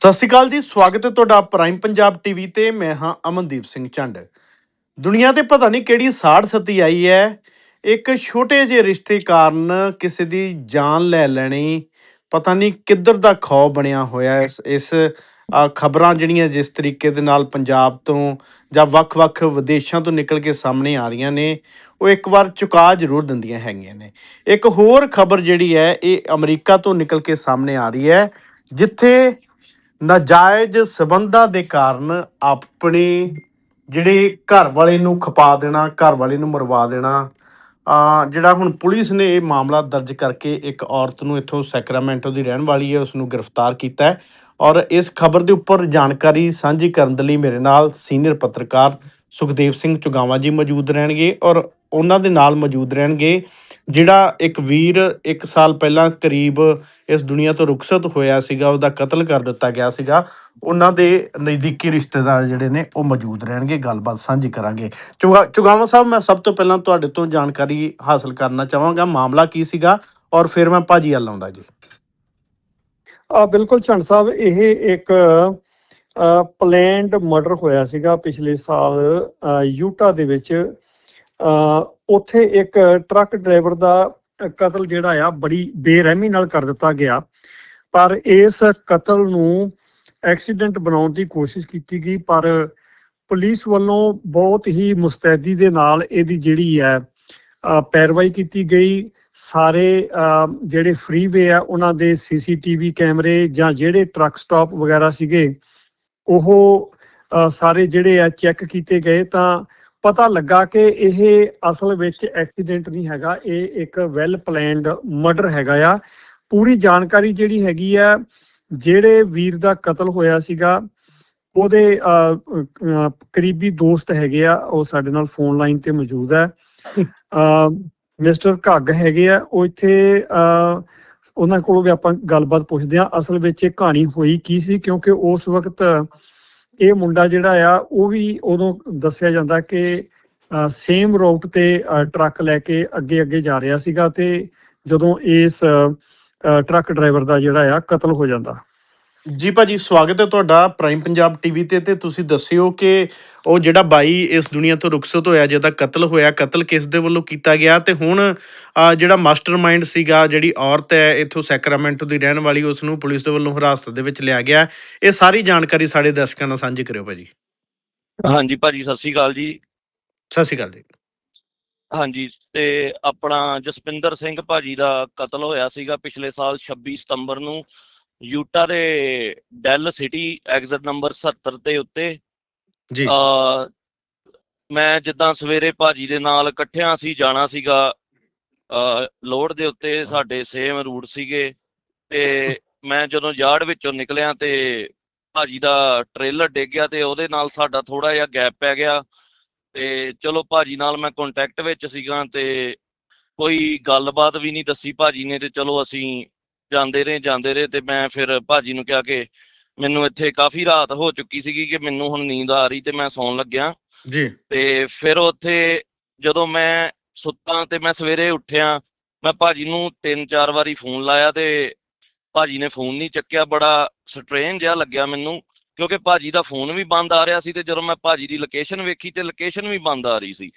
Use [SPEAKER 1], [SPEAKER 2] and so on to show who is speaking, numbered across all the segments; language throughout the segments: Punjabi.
[SPEAKER 1] ਸਤਿ ਸ਼੍ਰੀ ਅਕਾਲ ਜੀ, ਸਵਾਗਤ ਹੈ ਤੁਹਾਡਾ ਪ੍ਰਾਈਮ ਪੰਜਾਬ ਟੀਵੀ ਤੇ, ਮੈਂ ਹਾਂ ਅਮਨਦੀਪ ਸਿੰਘ ਚੰਡ ਦੁਨੀਆ ਤੇ ਪਤਾ ਨਹੀਂ ਕਿਹੜੀ ਸਾੜ ਸਤੀ ਆਈ ਹੈ, ਇੱਕ ਛੋਟੇ ਜਿਹੇ ਰਿਸ਼ਤੇ ਕਾਰਨ ਕਿਸੇ ਦੀ ਜਾਨ ਲੈ ਲੈਣੀ, ਪਤਾ ਨਹੀਂ ਕਿੱਧਰ ਦਾ ਖੌ ਬਣਿਆ ਹੋਇਆ ਇਸ ਇਸ ਖਬਰਾਂ ਜਿਹੜੀਆਂ ਜਿਸ ਤਰੀਕੇ ਦੇ ਨਾਲ ਪੰਜਾਬ ਤੋਂ ਜਾਂ ਵੱਖ-ਵੱਖ ਵਿਦੇਸ਼ਾਂ ਤੋਂ ਨਿਕਲ ਕੇ ਸਾਹਮਣੇ ਆ ਰਹੀਆਂ ਨੇ, ਉਹ ਇੱਕ ਵਾਰ ਚੁਕਾ ਜ਼ਰੂਰ ਦਿੰਦੀਆਂ ਹੈਗੀਆਂ ਨੇ। ਇੱਕ ਹੋਰ ਖਬਰ ਜਿਹੜੀ ਹੈ, ਇਹ ਅਮਰੀਕਾ ਤੋਂ ਨਿਕਲ ਕੇ ਸਾਹਮਣੇ ਆ ਰਹੀ ਹੈ, ਜਿੱਥੇ ਨਾਜਾਇਜ਼ ਸਬੰਧਾਂ ਦੇ ਕਾਰਨ ਆਪਣੇ ਜਿਹੜੇ ਘਰ ਵਾਲੇ ਨੂੰ ਖਪਾ ਦੇਣਾ, ਘਰ ਵਾਲੇ ਨੂੰ ਮਰਵਾ ਦੇਣਾ ਆ ਜਿਹੜਾ ਹੁਣ ਪੁਲਿਸ ਨੇ ਇਹ ਮਾਮਲਾ ਦਰਜ ਕਰਕੇ ਇੱਕ ਔਰਤ ਨੂੰ ਇੱਥੋਂ ਸੈਕਰਾਮੈਂਟੋ ਦੀ ਰਹਿਣ ਵਾਲੀ ਹੈ ਉਸ ਨੂੰ ਗ੍ਰਿਫਤਾਰ ਕੀਤਾ ਹੈ ਔਰ ਇਸ ਖਬਰ ਦੇ ਉੱਪਰ ਜਾਣਕਾਰੀ ਸਾਂਝੀ ਕਰਨ ਦੇ ਲਈ ਮੇਰੇ ਨਾਲ ਸੀਨੀਅਰ ਪੱਤਰਕਾਰ ਸੁਖਦੇਵ ਸਿੰਘ ਚੁਗਾਵਾ ਜੀ ਮੌਜੂਦ ਰਹਿਣਗੇ ਔਰ ਉਹਨਾਂ ਦੇ ਨਾਲ ਮੌਜੂਦ ਰਹਿਣਗੇ ਜਿਹੜਾ ਇੱਕ ਵੀਰ ਇੱਕ ਸਾਲ ਪਹਿਲਾਂ ਕਰੀਬ ਇਸ ਦੁਨੀਆ ਤੋਂ ਰੁਖਸਤ ਹੋਇਆ ਸੀਗਾ, ਉਹਦਾ ਕਤਲ ਕਰ ਦਿੱਤਾ ਗਿਆ ਸੀਗਾ, ਉਹਨਾਂ ਦੇ ਨਜ਼ਦੀਕੀ ਰਿਸ਼ਤੇਦਾਰ ਜਿਹੜੇ ਨੇ ਉਹ ਮੌਜੂਦ ਰਹਿਣਗੇ, ਗੱਲਬਾਤ ਸਾਂਝੀ ਕਰਾਂਗੇ। ਚੁਗਾ, ਚੁਗਾਵਾ ਸਾਹਿਬ, ਮੈਂ ਸਭ ਤੋਂ ਪਹਿਲਾਂ ਤੁਹਾਡੇ ਤੋਂ ਜਾਣਕਾਰੀ ਹਾਸਲ ਕਰਨਾ ਚਾਹਾਂਗਾ। ਮਾਮਲਾ ਕੀ ਸੀਗਾ? ਔਰ ਫਿਰ ਮੈਂ ਭਾਜੀ ਵੱਲ ਆਉਂਦਾ ਜੀ।
[SPEAKER 2] ਆ ਬਿਲਕੁਲ ਝੰਡ ਸਾਹਿਬ, ਇਹ ਇੱਕ ਪਲੈਨਡ ਮਰਡਰ ਹੋਇਆ ਸੀਗਾ ਪਿਛਲੇ ਸਾਲ ਯੂਟਾ ਦੇ ਵਿੱਚ। ਉੱਥੇ ਇੱਕ ਟਰੱਕ ਡਰਾਈਵਰ ਦਾ ਕਤਲ ਜਿਹੜਾ ਆ ਬੜੀ ਬੇਰਹਿਮੀ ਨਾਲ ਕਰ ਦਿੱਤਾ ਗਿਆ। ਪਰ ਇਸ ਕਤਲ ਨੂੰ ਐਕਸੀਡੈਂਟ ਬਣਾਉਣ ਦੀ ਕੋਸ਼ਿਸ਼ ਕੀਤੀ ਗਈ ਪਰ ਪੁਲਿਸ ਵੱਲੋਂ ਬਹੁਤ ਹੀ ਮੁਸਤੈਦੀ ਦੇ ਨਾਲ ਇਹਦੀ ਜਿਹੜੀ ਹੈ ਪੈਰਵਾਈ ਕੀਤੀ ਗਈ। ਸਾਰੇ ਅ, ਜਿਹੜੇ ਫ੍ਰੀਵੇ ਆ ਉਹਨਾਂ ਦੇ ਸੀਸੀਟੀਵੀ ਕੈਮਰੇ ਜਾਂ ਜਿਹੜੇ ਟਰੱਕ ਸਟਾਪ ਵਗੈਰਾ ਸੀਗੇ ਉਹ ਸਾਰੇ ਜਿਹੜੇ ਆ ਚੈੱਕ ਕੀਤੇ ਗਏ ਤਾਂ ਪਤਾ ਲੱਗਾ ਕਿ ਇਹ ਅਸਲ ਵਿੱਚ ਐਕਸੀਡੈਂਟ ਨਹੀਂ ਹੈਗਾ ਇਹ ਇੱਕ ਵੈਲ ਪਲੈਨਡ ਮਰਡਰ ਹੈਗਾ ਆ। ਪੂਰੀ ਜਾਣਕਾਰੀ ਜਿਹੜੀ ਹੈਗੀ ਆ ਜਿਹੜੇ ਵੀਰ ਦਾ ਕਤਲ ਹੋਇਆ ਸੀਗਾ ਉਹਦੇ ਕਰੀਬੀ ਦੋਸਤ ਹੈਗੇ ਆ ਉਹ ਸਾਡੇ ਨਾਲ ਫੋਨ ਲਾਈਨ ਤੇ ਮੌਜੂਦ ਹੈ ਅ, ਮਿਸਟਰ ਘੱਗ ਹੈਗੇ ਆ ਉਹ ਇੱਥੇ ਅ, ਉਹਨਾਂ ਕੋਲੋਂ ਵੀ ਆਪਾਂ ਗੱਲਬਾਤ ਪੁੱਛਦੇ ਆ ਅਸਲ ਵਿੱਚ ਇਹ ਕਹਾਣੀ ਹੋਈ ਕੀ ਸੀ ਕਿਉਂਕਿ ਉਸ ਵਕਤ ਇਹ ਮੁੰਡਾ ਜਿਹੜਾ ਆ, ਉਹ ਵੀ ਉਦੋਂ ਦੱਸਿਆ ਜਾਂਦਾ ਕਿ ਸੇਮ ਰੂਟ ਤੇ ਟਰੱਕ ਲੈ ਕੇ ਅੱਗੇ ਅੱਗੇ ਜਾ ਰਿਹਾ ਸੀਗਾ ਤੇ ਜਦੋਂ ਇਸ ਟਰੱਕ ਡਰਾਈਵਰ ਦਾ ਜਿਹੜਾ ਆ ਕਤਲ ਹੋ ਜਾਂਦਾ।
[SPEAKER 1] ਜੀ ਭਾਜੀ ਸਵਾਗਤ ਹੈ ਤੁਹਾਡਾ ਪ੍ਰਾਈਮ ਪੰਜਾਬ ਟੀਵੀ ਤੇ ਤੇ ਤੁਸੀਂ ਦੱਸਿਓ ਕਿ ਉਹ ਜਿਹੜਾ ਬਾਈ ਇਸ ਦੁਨੀਆ ਤੋਂ ਰੁਖਸਤ ਹੋਇਆ ਜਿਹਦਾ ਕਤਲ ਹੋਇਆ ਕਤਲ ਕਿਸ ਦੇ ਵੱਲੋਂ ਕੀਤਾ ਗਿਆ ਤੇ ਹੁਣ ਜਿਹੜਾ ਮਾਸਟਰਮਾਈਂਡ ਸੀਗਾ ਜਿਹੜੀ ਔਰਤ ਹੈ ਇਥੋਂ ਸੈਕਰਾਮੈਂਟੋ ਦੀ ਰਹਿਣ ਵਾਲੀ ਉਸ ਨੂੰ ਪੁਲਿਸ ਦੇ ਵੱਲੋਂ ਹਿਰਾਸਤ ਦੇ ਵਿੱਚ ਲਿਆ ਗਿਆ। ਇਹ ਸਾਰੀ ਜਾਣਕਾਰੀ ਸਾਡੇ ਦਰਸ਼ਕਾਂ ਨਾਲ ਸਾਂਝੀ ਕਰਿਓ ਭਾਜੀ।
[SPEAKER 3] ਹਾਂਜੀ ਭਾਜੀ ਸਤਿ ਸ਼੍ਰੀ ਅਕਾਲ ਜੀ।
[SPEAKER 1] ਸਤਿ ਸ਼੍ਰੀ ਅਕਾਲ ਜੀ।
[SPEAKER 3] ਹਾਂਜੀ ਤੇ ਆਪਣਾ ਜਸਪਿੰਦਰ ਸਿੰਘ ਭਾਜੀ ਦਾ ਕਤਲ ਹੋਇਆ ਸੀਗਾ ਪਿਛਲੇ ਸਾਲ 26 ਸਤੰਬਰ ਨੂੰ। ਯੂਟਾ ਦੇ ਡੈਲ ਸਿਟੀ ਐਗਜ਼ਿਟ ਨੰਬਰ 70 ਦੇ ਉੱਤੇ।
[SPEAKER 1] ਜੀ।
[SPEAKER 3] ਅ ਮੈਂ ਜਿੱਦਾਂ ਸਵੇਰੇ ਭਾਜੀ ਦੇ ਨਾਲ ਇਕੱਠਿਆਂ ਸੀ ਜਾਣਾ ਸੀਗਾ ਅ ਲੋਡ ਦੇ ਉੱਤੇ ਸਾਡੇ ਸੇਮ ਰੂਟ ਸੀਗੇ। ਤੇ ਮੈਂ ਜਦੋਂ ਯਾਰਡ ਵਿੱਚੋਂ ਨਿਕਲਿਆ ਤੇ ਭਾਜੀ ਦਾ ਟ੍ਰੇਲਰ ਡਿੱਗ ਗਿਆ ਤੇ ਉਹਦੇ ਨਾਲ ਸਾਡਾ ਥੋੜਾ ਜਿਹਾ ਗੈਪ ਪੈ ਗਿਆ। ਤੇ ਚਲੋ ਭਾਜੀ ਨਾਲ ਮੈਂ ਕੰਟੈਕਟ ਵਿੱਚ ਸੀਗਾ ਤੇ ਕੋਈ ਗੱਲਬਾਤ ਵੀ ਨਹੀਂ ਦੱਸੀ ਭਾਜੀ ਨੇ ਤੇ ਚਲੋ ਅਸੀਂ ਜਾਂਦੇ ਰਹੇ ਜਾਂਦੇ ਰਹੇ ਤੇ ਮੈਂ ਫਿਰ ਭਾਜੀ ਨੂੰ ਕਿਹਾ ਕਿ ਮੈਨੂੰ ਇੱਥੇ ਕਾਫੀ ਰਾਤ ਹੋ ਚੁੱਕੀ ਸੀਗੀ ਕਿ ਮੈਨੂੰ ਹੁਣ ਨੀਂਦ ਆ ਰਹੀ ਤੇ ਮੈਂ ਸੌਣ ਲੱਗਿਆ।
[SPEAKER 1] ਜੀ।
[SPEAKER 3] ਤੇ ਫਿਰ ਉੱਥੇ ਜਦੋਂ ਮੈਂ ਸੁੱਤਾ ਤੇ ਮੈਂ ਸਵੇਰੇ ਉੱਠਿਆ ਮੈਂ ਭਾਜੀ ਨੂੰ ਤਿੰਨ ਚਾਰ ਵਾਰੀ ਫੋਨ ਲਾਇਆ ਤੇ ਭਾਜੀ ਨੇ ਫੋਨ ਨਹੀਂ ਚੱਕਿਆ ਬੜਾ ਸਟ੍ਰੇਂਜ ਜਿਹਾ ਲੱਗਿਆ ਮੈਨੂੰ ਕਿਉਂਕਿ ਭਾਜੀ ਦਾ ਫੋਨ ਵੀ ਬੰਦ ਆ ਰਿਹਾ ਸੀ ਤੇ ਜਦੋਂ ਮੈਂ ਭਾਜੀ ਦੀ ਲੋਕੇਸ਼ਨ ਵੇਖੀ ਤੇ ਲੋਕੇਸ਼ਨ ਵੀ ਬੰਦ ਆ ਰਹੀ ਸੀ।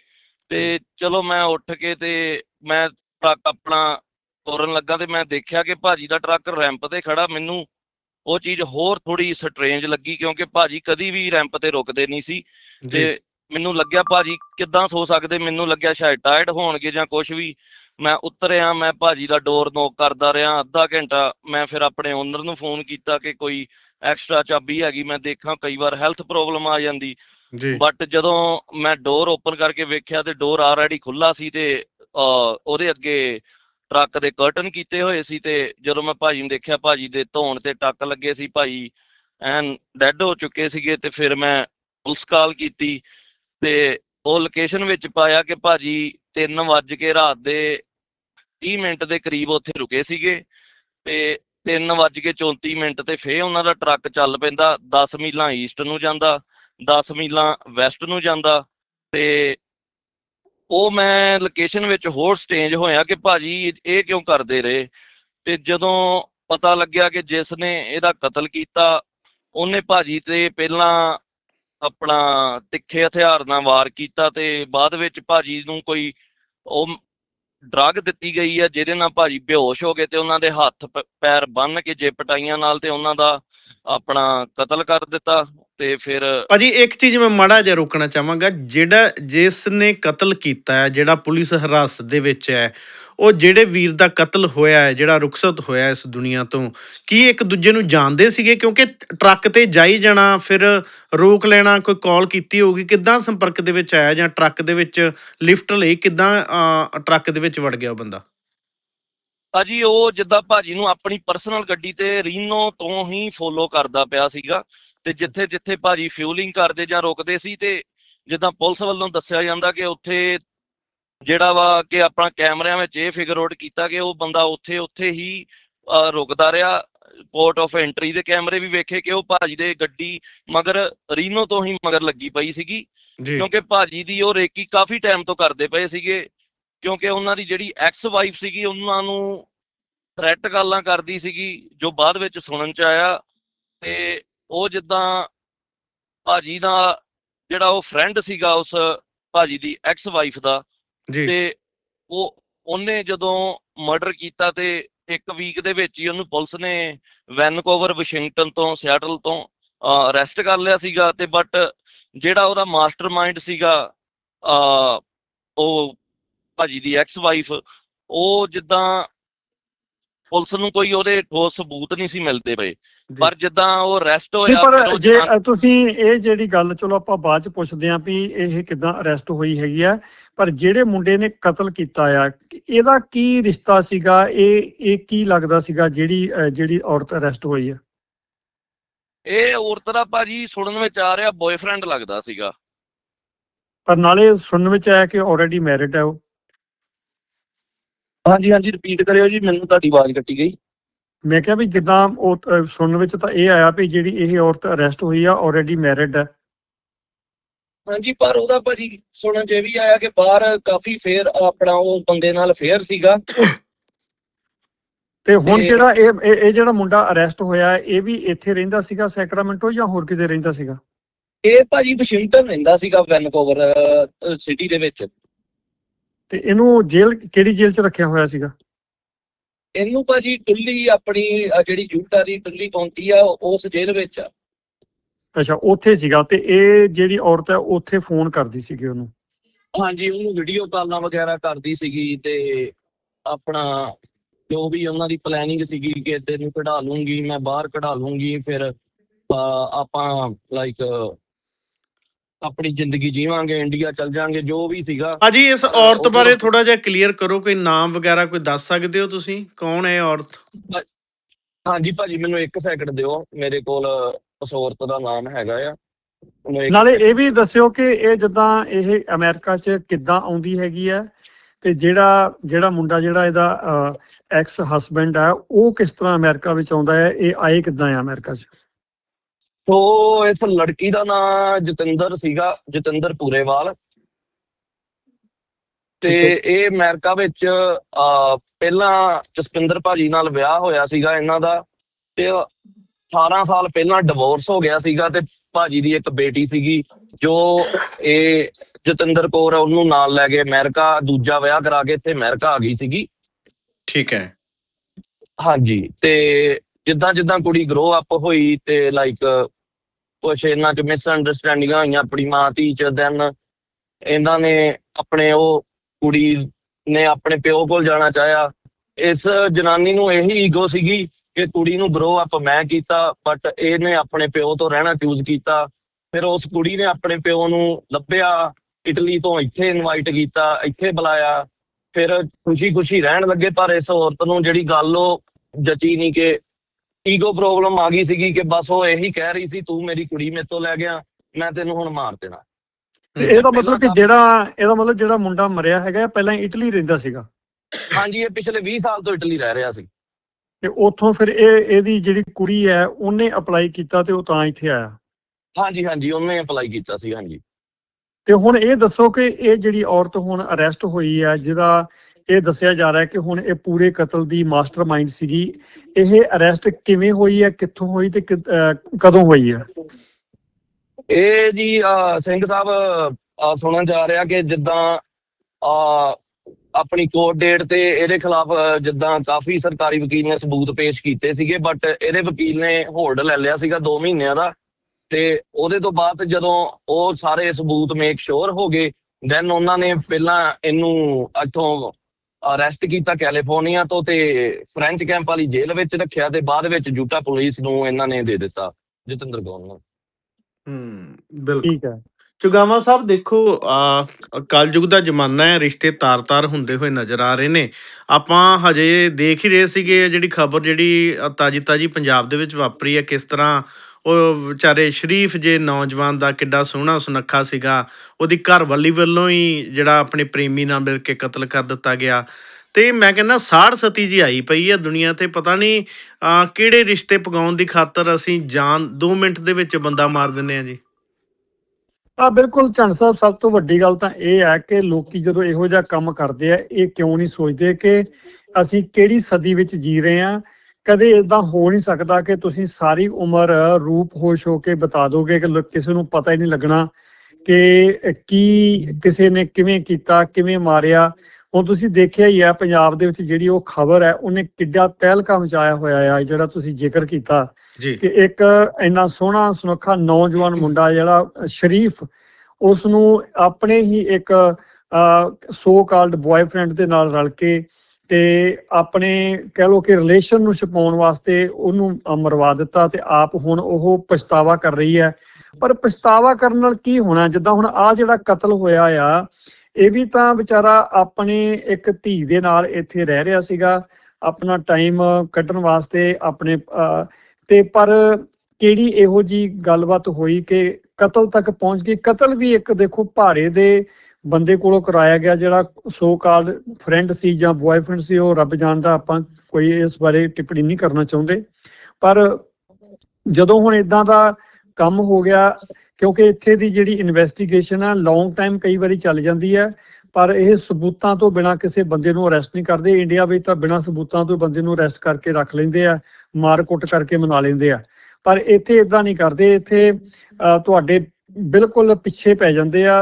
[SPEAKER 3] ਤੇ ਚਲੋ ਮੈਂ ਉੱਠ ਕੇ ਤੇ ਮੈਂ ਆਪਣਾ ਤੋਰਨ ਲੱਗਾ ਤੇ ਮੈਂ ਦੇਖਿਆ ਕਿ ਭਾਜੀ ਦਾ ਟਰੱਕ ਰੈਂਪ ਤੇ ਖੜਾ। ਮੈਨੂੰ ਉਹ ਚੀਜ਼ ਹੋਰ ਥੋੜੀ ਸਟ੍ਰੇਂਜ ਲੱਗੀ ਕਿਉਂਕਿ ਭਾਜੀ ਕਦੀ ਵੀ ਰੈਂਪ ਤੇ ਰੁਕਦੇ ਨਹੀਂ ਸੀ। ਤੇ ਮੈਨੂੰ ਲੱਗਿਆ ਭਾਜੀ ਕਿੱਦਾਂ ਸੋ ਸਕਦੇ? ਮੈਨੂੰ ਲੱਗਿਆ ਸ਼ਾਇਦ ਟਾਇਰਡ ਹੋਣਗੇ ਜਾਂ ਕੁਝ ਵੀ। ਮੈਂ ਉਤਰਿਆ ਮੈਂ ਭਾਜੀ ਦਾ ਡੋਰ ਨੋਕ ਕਰਦਾ ਰਿਹਾ। ਅੱਧਾ ਘੰਟਾ ਮੈਂ ਫਿਰ ਆਪਣੇ ਓਨਰ ਨੂੰ ਫੋਨ ਕੀਤਾ ਕਿ ਕੋਈ ਐਕਸਟਰਾ ਚਾਬੀ ਹੈਗੀ ਮੈਂ ਦੇਖਾਂ ਕਈ ਵਾਰ ਹੈਲਥ ਪ੍ਰੋਬਲਮ ਆ ਜਾਂਦੀ।
[SPEAKER 1] ਜੀ।
[SPEAKER 3] ਬਟ ਜਦੋਂ ਮੈਂ ਡੋਰ ਓਪਨ ਕਰਕੇ ਵੇਖਿਆ ਤੇ ਡੋਰ ਆਲਰੇਡੀ ਖੁੱਲਾ ਸੀ ਤੇ ਉਹਦੇ ਅੱਗੇ ਟਰੱਕ ਦੇ ਕਰਟਨ ਕੀਤੇ ਹੋਏ ਸੀ ਤੇ ਜਦੋਂ ਮੈਂ ਭਾਜੀ ਨੂੰ ਦੇਖਿਆ, ਭਾਜੀ ਦੇ ਧੌਣ ਤੇ ਟੱਕ ਲੱਗੇ ਸੀ, ਭਾਜੀ ਐਨ ਡੈੱਡ ਹੋ ਚੁੱਕੇ ਸੀਗੇ ਤੇ ਫਿਰ ਮੈਂ ਪੁਲਿਸ ਕਾਲ ਕੀਤੀ ਤੇ ਉਹ ਲੋਕੇਸ਼ਨ ਵਿੱਚ ਪਾਇਆ ਕਿ ਭਾਜੀ 3 ਵਜੇ ਕੇ ਰਾਤ ਦੇ 30 ਮਿੰਟ ਦੇ ਕਰੀਬ ਉੱਥੇ ਰੁਕੇ ਸੀਗੇ ਤੇ 3 ਵਜੇ ਕੇ 34 ਮਿੰਟ ਤੇ ਫੇਰ ਉਹਨਾਂ ਦਾ ਟਰੱਕ ਚੱਲ ਪੈਂਦਾ 10 ਮੀਲਾਂ ਈਸਟ ਨੂੰ ਜਾਂਦਾ 10 ਮੀਲਾਂ ਵੈਸਟ ਨੂੰ ਜਾਂਦਾ ਤੇ ਉਹ ਮੈਂ ਲੋਕੇਸ਼ਨ ਵਿੱਚ ਹੋਰ ਸਟੇਜ ਹੋਇਆ ਕਿ ਭਾਜੀ ਇਹ ਕਿਉਂ ਕਰਦੇ ਰਹੇ? ਤੇ ਜਦੋਂ ਪਤਾ ਲੱਗਿਆ ਕਿ ਜਿਸ ਨੇ ਇਹਦਾ ਕਤਲ ਕੀਤਾ, ਉਹਨੇ ਭਾਜੀ ਤੇ ਪਹਿਲਾਂ ਆਪਣਾ ਤਿੱਖੇ ਹਥਿਆਰ ਨਾਲ ਵਾਰ ਕੀਤਾ ਤੇ ਬਾਅਦ ਵਿੱਚ ਭਾਜੀ ਨੂੰ ਕੋਈ ਉਹ ਡਰਗ ਦਿੱਤੀ ਗਈ ਹੈ, ਜਿਹਦੇ ਨਾਲ ਭਾਜੀ ਬੇਹੋਸ਼ ਹੋ ਗਏ ਤੇ ਉਹਨਾਂ ਦੇ ਹੱਥ ਪੈਰ ਬੰਨ ਕੇ ਜੇ ਪਟਾਈਆਂ ਨਾਲ ਤੇ ਉਹਨਾਂ ਦਾ ਆਪਣਾ ਕਤਲ ਕਰ ਦਿੱਤਾ। ਤੇ ਫਿਰ
[SPEAKER 1] ਭਾਜੀ ਇੱਕ ਚੀਜ਼ ਮੈਂ ਮਾੜਾ ਜਿਹਾ ਰੋਕਣਾ ਚਾਹਾਂਗਾ ਜਿਹੜਾ ਜਿਸ ਨੇ ਕਤਲ ਕੀਤਾ ਹੈ ਜਿਹੜਾ ਪੁਲਿਸ ਹਿਰਾਸਤ ਦੇ ਵਿੱਚ ਹੈ ਉਹ ਜਿਹੜੇ ਵੀਰ ਦਾ ਕਤਲ ਹੋਇਆ ਹੈ ਜਿਹੜਾ ਰੁਖਸਤ ਹੋਇਆ ਇਸ ਦੁਨੀਆ ਤੋਂ ਕੀ ਇੱਕ ਦੂਜੇ ਨੂੰ ਜਾਣਦੇ ਸੀਗੇ? ਕਿਉਂਕਿ ਟਰੱਕ ਤੇ ਜਾਈ ਜਾਣਾ ਫਿਰ ਰੋਕ ਲੈਣਾ ਕੋਈ ਕਾਲ ਕੀਤੀ ਹੋਊਗੀ ਕਿੱਦਾਂ ਸੰਪਰਕ ਦੇ ਵਿੱਚ ਆਇਆ ਜਾਂ ਟਰੱਕ ਦੇ ਵਿੱਚ ਲਿਫਟ ਲਈ ਕਿੱਦਾਂ ਟਰੱਕ ਦੇ ਵਿੱਚ ਵੜ ਗਿਆ ਬੰਦਾ?
[SPEAKER 3] ਭਾਜੀ ਉਹ ਜਿੱਦਾਂ ਭਾਜੀ ਨੂੰ ਆਪਣੀ ਪਰਸਨਲ ਗੱਡੀ ਤੇ ਰੀਨੋ ਤੋਂ ਹੀ ਫੋਲੋ ਕਰਦਾ ਪਿਆ ਸੀਗਾ। ਤੇ ਜਿੱਥੇ ਜਿੱਥੇ ਭਾਜੀ ਫਿਊਲਿੰਗ ਕਰਦੇ ਜਾਂ ਰੁਕਦੇ ਸੀ ਤੇ ਜਿੱਦਾਂ ਪੁਲਿਸ ਵੱਲੋਂ ਦੱਸਿਆ ਜਾਂਦਾ ਕਿ ਉੱਥੇ ਜਿਹੜਾ ਵਾ ਕਿ ਆਪਣਾ ਕੈਮਰਿਆਂ ਵਿੱਚ ਇਹ ਫਿਗਰ ਆਊਟ ਕੀਤਾ ਕਿ ਉਹ ਬੰਦਾ ਉੱਥੇ ਉੱਥੇ ਹੀ ਰੁਕਦਾ ਰਿਹਾ। ਪੋਰਟ ਆਫ ਐਂਟਰੀ ਦੇ ਕੈਮਰੇ ਵੀ ਵੇਖੇ ਕਿ ਉਹ ਭਾਜੀ ਦੇ ਗੱਡੀ ਮਗਰ ਰੀਨੋ ਤੋਂ ਹੀ ਮਗਰ ਲੱਗੀ ਪਈ ਸੀਗੀ। ਕਿਉਂਕਿ ਭਾਜੀ ਦੀ ਉਹ ਰੇਕੀ ਕਾਫੀ ਟਾਈਮ ਤੋਂ ਕਰਦੇ ਪਏ ਸੀਗੇ। ਕਿਉਂਕਿ ਉਹਨਾਂ ਦੀ ਜਿਹੜੀ ਐਕਸ ਵਾਈਫ ਸੀਗੀ ਉਹਨਾਂ ਨੂੰ ਥ੍ਰੈਟ ਗੱਲਾਂ ਕਰਦੀ ਸੀਗੀ ਜੋ ਬਾਅਦ ਵਿੱਚ ਸੁਣਨ ਚ ਆਇਆ। ਤੇ ਉਹ ਜਿੱਦਾਂ ਭਾਜੀ ਦਾ ਜਿਹੜਾ ਉਹ ਫਰੈਂਡ ਸੀਗਾ ਉਸ ਭਾਜੀ ਦੀ ਐਕਸ ਵਾਈਫ ਦਾ
[SPEAKER 1] ਜੀ।
[SPEAKER 3] ਤੇ ਉਹ ਉਹਨੇ ਜਦੋਂ ਮਰਡਰ ਕੀਤਾ ਤੇ ਇੱਕ ਵੀਕ ਦੇ ਵਿੱਚ ਹੀ ਉਹਨੂੰ ਪੁਲਿਸ ਨੇ ਵੈਨਕੂਵਰ ਵਾਸ਼ਿੰਗਟਨ ਤੋਂ ਸਿਆਟਲ ਤੋਂ ਅਰੈਸਟ ਕਰ ਲਿਆ ਸੀਗਾ ਤੇ ਬਟ ਜਿਹੜਾ ਉਹਦਾ ਮਾਸਟਰਮਾਈਂਡ ਸੀਗਾ ਉਹ ਭਾਜੀ ਦੀ ਐਕਸ ਵਾਈਫ ਉਹ ਜਿੱਦਾਂ ਪੁਲਿਸ ਨੂੰ ਕੋਈ ਉਹਦੇ ਠੋਸ ਸਬੂਤ ਨਹੀਂ ਸੀ ਮਿਲਦੇ ਪਏ। ਪਰ ਜਿੱਦਾਂ ਉਹ ਅਰੈਸਟ ਹੋਇਆ
[SPEAKER 2] ਪਰ ਜੇ ਤੁਸੀਂ ਇਹ ਜਿਹੜੀ ਗੱਲ ਚਲੋ ਆਪਾਂ ਬਾਅਦ ਚ ਪੁੱਛਦੇ ਆਂ ਵੀ ਇਹ ਕਿਦਾਂ ਅਰੈਸਟ ਹੋਈ ਹੈਗੀ ਆ। ਪਰ ਜਿਹੜੇ ਮੁੰਡੇ ਨੇ ਕਤਲ ਕੀਤਾ ਆ ਇਹਦਾ ਕੀ ਰਿਸ਼ਤਾ ਸੀਗਾ? ਇਹ ਇਹ ਕੀ ਲੱਗਦਾ ਸੀਗਾ ਜਿਹੜੀ ਜਿਹੜੀ ਔਰਤ ਅਰੈਸਟ ਹੋਈ ਆ?
[SPEAKER 3] ਇਹ ਔਰਤ ਦਾ ਭਾਜੀ ਸੁਣਨ ਵਿੱਚ ਆ ਰਿਹਾ ਬॉयਫ੍ਰੈਂਡ ਲੱਗਦਾ ਸੀਗਾ।
[SPEAKER 2] ਪਰ ਨਾਲੇ ਸੁਣਨ ਵਿੱਚ ਆਇਆ ਕਿ ਆਲਰੇਡੀ ਮੈਰਿਡ ਹੈ ਉਹ।
[SPEAKER 3] ਹਾਂਜੀ ਹਾਂਜੀ ਰਿਪੀਟ ਕਰਿਓ ਜੀ ਮੈਨੂੰ ਤੁਹਾਡੀ ਆਵਾਜ਼ ਕੱਟੀ ਗਈ।
[SPEAKER 2] ਮੈਂ ਕਿਹਾ ਵੀ ਜਿੱਦਾਂ ਉਹ ਸੁਣਨ ਵਿੱਚ ਤਾਂ ਇਹ ਆਇਆ ਵੀ ਜਿਹੜੀ ਇਹ ਔਰਤ ਅਰੈਸਟ ਹੋਈ ਆ ਆਲਰੇਡੀ ਮੈਰਿਡ ਹੈ
[SPEAKER 3] ਹਾਂਜੀ ਪਰ ਉਹਦਾ ਭਾਜੀ ਸੁਣਨ ਚ ਇਹ ਵੀ ਆਇਆ ਕਿ ਬਾਹਰ ਕਾਫੀ ਫੇਰ ਆਪਣਾ ਉਹ ਬੰਦੇ ਨਾਲ ਫੇਰ ਸੀਗਾ।
[SPEAKER 2] ਤੇ ਹੁਣ
[SPEAKER 3] ਤੇ-
[SPEAKER 2] ਜਿਹੜਾ ਇਹ ਇਹ ਇਹ ਜਿਹੜਾ ਮੁੰਡਾ ਅਰੈਸਟ ਹੋਇਆ ਇਹ ਵੀ ਇੱਥੇ ਰਹਿੰਦਾ ਸੀਗਾ ਸੈਕਰਾਮੈਂਟੋ ਜਾਂ ਹੋਰ ਕਿਤੇ ਰਹਿੰਦਾ ਸੀਗਾ?
[SPEAKER 3] ਇਹ ਭਾਜੀ ਵਾਸ਼ਿੰਗਟਨ ਰਹਿੰਦਾ ਸੀਗਾ ਵੈਨਕੂਵਰ ਸਿਟੀ ਦੇ ਵਿੱਚ।
[SPEAKER 2] ਤੇ ਇਹਨੂੰ ਜੇਲ੍ਹ ਕਿਹੜੀ ਜੇਲ੍ਹ 'ਚ ਰੱਖਿਆ ਹੋਇਆ ਸੀਗਾ
[SPEAKER 3] ਇਹਨੂੰ ਭਾਜੀ ਟੁੱਲੀ ਆਪਣੀ ਅਹ ਜਿਹੜੀ ਯੂਟਾ ਦੀ ਟੁੱਲੀ ਪਹੁੰਚੀ ਆ ਉਸ ਜੇਲ੍ਹ ਵਿੱਚ ਆ।
[SPEAKER 2] ਅੱਛਾ ਉੱਥੇ ਸੀਗਾ ਤੇ ਇਹ ਜਿਹੜੀ ਔਰਤ ਹੈ ਉੱਥੇ ਫੋਨ ਕਰਦੀ ਸੀਗੀ ਉਹਨੂੰ
[SPEAKER 3] ਹਾਂਜੀ ਉਹਨੂੰ ਵੀਡੀਓ ਕਾਲਾਂ ਵਗੈਰਾ ਕਰਦੀ ਸੀਗੀ ਤੇ ਆਪਣਾ ਜੋ ਵੀ ਉਹਨਾਂ ਦੀ ਪਲੈਨਿੰਗ ਸੀਗੀ ਕਿ ਤੈਨੂੰ ਕਢਾ ਲੂੰਗੀ ਮੈਂ ਬਾਹਰ ਕਢਾ ਲੂੰਗੀ ਫਿਰ ਅਹ, ਆਪਾਂ ਲਾਈਕ ਆਪਣੀ ਜ਼ਿੰਦਗੀ ਜੀਵਾਂਗੇ ਇੰਡੀਆ ਚੱਲ ਜਾਾਂਗੇ ਜੋ ਵੀ ਸੀਗਾ।
[SPEAKER 1] ਭਾਜੀ ਇਸ ਔਰਤ ਬਾਰੇ ਥੋੜਾ ਜਿਹਾ ਕਲੀਅਰ ਕਰੋ ਕੋਈ ਨਾਮ ਵਗੈਰਾ ਕੋਈ ਦੱਸ ਸਕਦੇ ਹੋ ਤੁਸੀਂ? ਕੌਣ ਹੈ ਇਹ ਔਰਤ?
[SPEAKER 3] ਹਾਂਜੀ ਭਾਜੀ ਮੈਨੂੰ ਇੱਕ ਸੈਕਿੰਡ ਦਿਓ। ਮੇਰੇ ਕੋਲ ਉਸ ਔਰਤ ਦਾ ਨਾਮ ਹੈਗਾ ਆ। ਮੈਨੂੰ ਇੱਕ
[SPEAKER 2] ਨਾਲੇ ਇਹ ਵੀ ਦੱਸਿਓ ਕਿ ਇਹ ਜਿੱਦਾਂ ਇਹ ਅਮਰੀਕਾ 'ਚ ਕਿੱਦਾਂ ਆਉਂਦੀ ਹੈਗੀ ਹੈ ਤੇ ਜਿਹੜਾ ਜਿਹੜਾ ਮੁੰਡਾ ਜਿਹੜਾ ਇਹਦਾ ਐਕਸ ਹਸਬੈਂਡ ਹੈ ਉਹ ਕਿਸ ਤਰ੍ਹਾਂ ਅਮਰੀਕਾ ਵਿੱਚ ਆਉਂਦਾ ਹੈ? ਇਹ ਆਏ ਕਿੱਦਾਂ ਹੈ ਅਮਰੀਕਾ 'ਚ?
[SPEAKER 3] ਸੋ ਇਸ ਲੜਕੀ ਦਾ ਨਾਮ ਜਤਿੰਦਰ ਸੀਗਾ ਜਤਿੰਦਰ ਪੂਰੇਵਾਲ। ਤੇ ਇਹ ਅਮਰੀਕਾ ਵਿੱਚ ਪਹਿਲਾਂ ਜਸਪਿੰਦਰ ਭਾਜੀ ਨਾਲ ਵਿਆਹ ਹੋਇਆ ਸੀਗਾ ਇਹਨਾਂ ਦਾ। ਤੇ 18 ਸਾਲ ਪਹਿਲਾਂ ਡਿਵੋਰਸ ਹੋ ਗਿਆ ਸੀਗਾ ਤੇ ਭਾਜੀ ਦੀ ਇੱਕ ਬੇਟੀ ਸੀਗੀ ਜੋ ਇਹ ਜਤਿੰਦਰ ਕੌਰ ਉਹਨੂੰ ਨਾਲ ਲੈ ਕੇ ਅਮਰੀਕਾ ਦੂਜਾ ਵਿਆਹ ਕਰਾ ਕੇ ਇੱਥੇ ਅਮਰੀਕਾ ਆ ਗਈ ਸੀਗੀ।
[SPEAKER 1] ਠੀਕ ਹੈ।
[SPEAKER 3] ਹਾਂਜੀ ਤੇ ਜਿੱਦਾਂ ਜਿੱਦਾਂ ਕੁੜੀ ਗਰੋ ਅਪ ਹੋਈ ਤੇ ਲਾਈਕ ਕੁਛ ਇਹਨਾਂ ਚ ਮਿਸ ਅੰਡਰਸਟੈਂਡਿੰਗਾਂ ਹੋਈਆਂ, ਆਪਣੀ ਮਾਂ, ਧੀ ਚ ਦੈਨ ਇਹਨਾਂ ਨੇ ਆਪਣੇ ਉਹ ਕੁੜੀ ਨੇ ਆਪਣੇ ਪਿਓ ਕੋਲ ਜਾਣਾ ਚਾਹਿਆ। ਇਸ ਜਨਾਨੀ ਨੂੰ ਇਹੀ ਈਗੋ ਸੀਗੀ ਕਿ ਕੁੜੀ ਨੂੰ ਗਰੋ ਅਪ ਮੈਂ ਕੀਤਾ ਬਟ ਇਹਨੇ ਆਪਣੇ ਪਿਓ ਤੋਂ ਰਹਿਣਾ ਚੂਜ਼ ਕੀਤਾ। ਫਿਰ ਉਸ ਕੁੜੀ ਨੇ ਆਪਣੇ ਪਿਓ ਨੂੰ ਲੱਭਿਆ, ਇਟਲੀ ਤੋਂ ਇੱਥੇ ਇਨਵਾਈਟ ਕੀਤਾ, ਇੱਥੇ ਬੁਲਾਇਆ। ਫਿਰ ਖੁਸ਼ੀ-ਖੁਸ਼ੀ ਰਹਿਣ ਲੱਗੇ, ਪਰ ਇਸ ਔਰਤ ਨੂੰ ਜਿਹੜੀ ਗੱਲ ਉਹ ਜਚੀ ਨਹੀਂ ਕਿ ਈਗੋ ਪ੍ਰੋਬਲਮ ਆ ਗਈ ਸੀਗੀ ਕਿ ਬਸ ਉਹ ਇਹੀ ਕਹਿ ਰਹੀ ਸੀ ਤੂੰ ਮੇਰੀ ਕੁੜੀ ਮੇਰੇ ਤੋਂ ਲੈ ਗਿਆ ਮੈਂ ਤੈਨੂੰ ਹੁਣ ਮਾਰ ਦੇਣਾ।
[SPEAKER 2] ਇਹਦਾ ਮਤਲਬ ਕਿ ਜਿਹੜਾ ਇਹਦਾ ਮਤਲਬ ਜਿਹੜਾ ਮੁੰਡਾ ਮਰਿਆ ਹੈਗਾ ਪਹਿਲਾਂ ਇਟਲੀ ਰਹਿੰਦਾ ਸੀਗਾ।
[SPEAKER 3] ਹਾਂਜੀ ਇਹ ਪਿਛਲੇ 20 ਸਾਲ ਤੋਂ ਇਟਲੀ ਰਹਿ ਰਿਹਾ ਸੀ।
[SPEAKER 2] ਤੇ ਉੱਥੋਂ ਫਿਰ ਇਹ ਇਹਦੀ ਜਿਹੜੀ ਕੁੜੀ ਹੈ ਉਹਨੇ ਅਪਲਾਈ ਕੀਤਾ ਤੇ ਉਹ ਤਾਂ ਇੱਥੇ ਆਇਆ।
[SPEAKER 3] ਹਾਂਜੀ ਹਾਂਜੀ ਉਹਨੇ ਅਪਲਾਈ ਕੀਤਾ ਸੀ ਹਾਂਜੀ।
[SPEAKER 2] ਤੇ ਹੁਣ ਇਹ ਦੱਸੋ ਕਿ ਇਹ ਜਿਹੜੀ ਔਰਤ ਹੁਣ ਅਰੈਸਟ ਹੋਈ ਹੈ ਜਿਹਦਾ ਇਹ ਦੱਸਿਆ ਜਾ ਰਿਹਾ ਕਿ ਹੁਣ ਇਹ ਪੂਰੇ ਕਤਲ ਦੀ ਮਾਸਟਰਮਾਈਂਡ ਸੀਗੀ। ਇਹ ਅਰੈਸਟ ਕਿਵੇਂ ਹੋਈ ਹੈ, ਕਿੱਥੋਂ ਹੋਈ ਤੇ ਕਦੋਂ ਹੋਈ ਹੈ?
[SPEAKER 3] ਇਹ ਜੀ ਸਿੰਘ ਸਾਹਿਬ ਸੁਣਨ ਜਾ ਰਿਹਾ ਕਿ ਜਿੱਦਾਂ ਆਪਣੀ ਕੋਰਟ ਡੇਟ ਤੇ ਇਹਦੇ ਖਿਲਾਫ ਜਿੱਦਾਂ ਕਾਫੀ ਸਰਕਾਰੀ ਵਕੀਲ ਨੇ ਸਬੂਤ ਪੇਸ਼ ਕੀਤੇ ਸੀਗੇ ਬਟ ਇਹਦੇ ਵਕੀਲ ਨੇ ਹੋਲਡ ਲੈ ਲਿਆ ਸੀਗਾ 2 ਮਹੀਨਿਆਂ ਦਾ। ਤੇ ਉਹਦੇ ਤੋਂ ਬਾਅਦ ਜਦੋਂ ਉਹ ਸਾਰੇ ਸਬੂਤ ਮੇਕ ਸ਼ੋਰ ਹੋ ਗਏ ਦੈਨ ਉਹਨਾਂ ਨੇ ਪਹਿਲਾਂ ਇਹਨੂੰ ਇੱਥੋਂ ਅਰੈਸਟ ਕੀਤਾ ਕੈਲੀਫੋਰਨੀਆ ਤੋਂ ਤੇ ਫ੍ਰੈਂਚ ਕੈਂਪ ਵਾਲੀ ਜੇਲ੍ਹ ਵਿੱਚ ਰੱਖਿਆ ਤੇ ਬਾਅਦ ਵਿੱਚ ਜੂਟਾ ਪੁਲਿਸ ਨੂੰ ਇਹਨਾਂ ਨੇ ਦੇ ਦਿੱਤਾ ਜਤਿੰਦਰ ਗੌਰ ਨੂੰ।
[SPEAKER 1] ਹੂੰ ਬਿਲਕੁਲ।
[SPEAKER 2] ਠੀਕ ਹੈ।
[SPEAKER 1] ਚੁਗਾਵਾ ਸਾਹਿਬ ਦੇਖੋ ਆ ਕਲਯੁਗ ਦਾ ਜ਼ਮਾਨਾ ਹੈ ਰਿਸ਼ਤੇ ਤਾਰ-ਤਾਰ ਹੁੰਦੇ ਹੋਏ ਨਜ਼ਰ ਆ ਰਹੇ ਨੇ। ਆਪਾਂ ਹਜੇ ਦੇਖ ਹੀ ਰਹੇ ਸੀਗੇ ਜਿਹੜੀ ਖਬਰ ਜਿਹੜੀ ਤਾਜੀ-ਤਾਜੀ ਪੰਜਾਬ ਦੇ ਵਿੱਚ ਵਾਪਰੀ ਹੈ ਕਿਸ ਤਰ੍ਹਾਂ ਉਹ ਵਿਚਾਰੇ ਸ਼ਰੀਫ ਜੇ ਨੌਜਵਾਨ ਦਾ ਕਿੱਡਾ ਸੋਹਣਾ ਸੁਨੱਖਾ ਸੀਗਾ, ਉਹਦੀ ਘਰ ਵਾਲੀ ਵੱਲੋਂ ਹੀ ਜਿਹੜਾ ਆਪਣੇ ਪ੍ਰੇਮੀ ਨਾਲ ਮਿਲ ਕੇ ਕਤਲ ਕਰ ਦਿੱਤਾ ਗਿਆ। ਤੇ ਮੈਂ ਕਹਿੰਦਾ ਸਾੜ ਸਤੀ ਜੀ ਆਈ ਪਈ ਹੈ ਦੁਨੀਆ ਤੇ, ਪਤਾ ਨਹੀਂ ਕਿਹੜੇ ਰਿਸ਼ਤੇ ਪਗਾਉਣ ਦੀ ਖਾਤਰ ਅਸੀਂ ਜਾਨ 2 ਮਿੰਟ ਦੇ ਵਿੱਚ ਬੰਦਾ ਮਾਰ ਦਿੰਨੇ ਆ ਜੀ।
[SPEAKER 2] ਆ ਬਿਲਕੁਲ ਚੰਦ ਸਾਹਿਬ, ਸਭ ਤੋਂ ਵੱਡੀ ਗੱਲ ਤਾਂ ਇਹ ਹੈ ਕਿ ਲੋਕੀ ਜਦੋਂ ਇਹੋ ਜਿਹਾ ਕੰਮ ਕਰਦੇ ਆ, ਇਹ ਕਿਉਂ ਨਹੀਂ ਸੋਚਦੇ ਕਿ ਅਸੀਂ ਕਿਹੜੀ ਸਦੀ ਵਿੱਚ ਜੀ ਰਹੇ ਆ ਕਦੇ ਇਦਾਂ ਹੋ ਨਹੀਂ ਸਕਦਾ ਕਿ ਤੁਸੀਂ ਸਾਰੀ ਉਮਰ ਰੂਪ ਹੋਸ਼ ਹੋ ਕੇ ਬਤਾ ਦੋਗੇ ਕਿ ਕਿਸੇ ਨੂੰ ਪਤਾ ਹੀ ਨਹੀਂ ਲੱਗਣਾ ਕਿ ਕੀ ਕਿਸੇ ਨੇ ਕਿਵੇਂ ਕੀਤਾ ਕਿਵੇਂ ਮਾਰਿਆ। ਹੁਣ ਤੁਸੀਂ ਦੇਖਿਆ ਹੀ ਹੈ ਪੰਜਾਬ ਦੇ ਵਿੱਚ ਜਿਹੜੀ ਉਹ ਖਬਰ ਹੈ ਉਹਨੇ ਕਿੱਡਾ ਤਹਿਲਕਾ ਮਚਾਇਆ ਹੋਇਆ ਆ ਜਿਹੜਾ ਤੁਸੀਂ ਜ਼ਿਕਰ ਕੀਤਾ ਕਿ ਇੱਕ ਇੰਨਾ ਸੋਹਣਾ ਸੁਨੱਖਾ ਨੌਜਵਾਨ ਮੁੰਡਾ ਜਿਹੜਾ ਸ਼ਰੀਫ ਉਸ ਨੂੰ ਆਪਣੇ ਹੀ ਇੱਕ ਸੋ ਕਾਲਡ ਬॉयਫ੍ਰੈਂਡ ਦੇ ਨਾਲ ਰਲ ਕੇ ਤੇ ਆਪਣੇ ਕਹਿ ਲੋ ਕਿ ਰਿਲੇਸ਼ਨ ਨੂੰ ਛਪਾਉਣ ਵਾਸਤੇ ਉਹਨੂੰ ਮਰਵਾ ਦਿੱਤਾ ਤੇ ਆਪ ਹੁਣ ਉਹ ਪਛਤਾਵਾ ਕਰ ਰਹੀ ਹੈ। ਪਰ ਪਛਤਾਵਾ ਕਰਨ ਨਾਲ ਕੀ ਹੋਣਾ? ਜਿੱਦਾਂ ਹੁਣ ਆ ਜਿਹੜਾ ਕਤਲ ਹੋਇਆ ਆ ਇਹ ਵੀ ਤਾਂ ਵਿਚਾਰਾ ਆਪਣੇ ਇੱਕ ਧੀ ਦੇ ਨਾਲ ਇੱਥੇ ਰਹਿ ਰਿਹਾ ਸੀਗਾ। ਆਪਣਾ ਟਾਈਮ ਕੱਢਣ ਵਾਸਤੇ ਆਪਣੇ ਅ, ਤੇ ਪਰ ਕਿਹੜੀ ਇਹੋ ਜੀ ਗੱਲਬਾਤ ਹੋਈ ਕਿ ਕਤਲ ਤੱਕ ਪਹੁੰਚ ਗਈ? ਕਤਲ ਵੀ ਇੱਕ ਦੇਖੋ ਭਾੜੇ ਦੇ ਬੰਦੇ ਕੋਲੋਂ ਕਰਾਇਆ ਗਿਆ ਜਿਹੜਾ ਸੋ ਕਾਲਡ ਫਰੈਂਡ ਸੀ ਜਾਂ ਬॉयਫ੍ਰੈਂਡ ਸੀ, ਉਹ ਰੱਬ ਜਾਣਦਾ ਆਪਾਂ ਕੋਈ ਇਸ ਬਾਰੇ ਟਿੱਪਣੀ ਨਹੀਂ ਕਰਨਾ ਚਾਹੁੰਦੇ। ਪਰ ਜਦੋਂ ਹੁਣ ਇਦਾਂ ਦਾ ਕੰਮ ਹੋ ਗਿਆ, ਕਿਉਂਕਿ ਇੱਥੇ ਦੀ ਜਿਹੜੀ ਇਨਵੈਸਟੀਗੇਸ਼ਨ ਆ ਲੌਂਗ ਟਾਈਮ ਕਈ ਵਾਰੀ ਚੱਲ ਜਾਂਦੀ ਹੈ ਪਰ ਇਹ ਸਬੂਤਾਂ ਤੋਂ ਬਿਨਾ ਕਿਸੇ ਬੰਦੇ ਨੂੰ ਅਰੈਸਟ ਨਹੀਂ ਕਰਦੇ। ਇੰਡੀਆ ਵਿੱਚ ਤਾਂ ਬਿਨਾ ਸਬੂਤਾਂ ਤੋਂ ਬੰਦੇ ਨੂੰ ਅਰੈਸਟ ਕਰਕੇ ਰੱਖ ਲੈਂਦੇ ਆ, ਮਾਰ ਕੁੱਟ ਕਰਕੇ ਮਨਾ ਲੈਂਦੇ ਆ। ਪਰ ਇੱਥੇ ਇਦਾਂ ਨਹੀਂ ਕਰਦੇ। ਇੱਥੇ ਤੁਹਾਡੇ ਬਿਲਕੁਲ ਪਿੱਛੇ ਪੈ ਜਾਂਦੇ ਆ।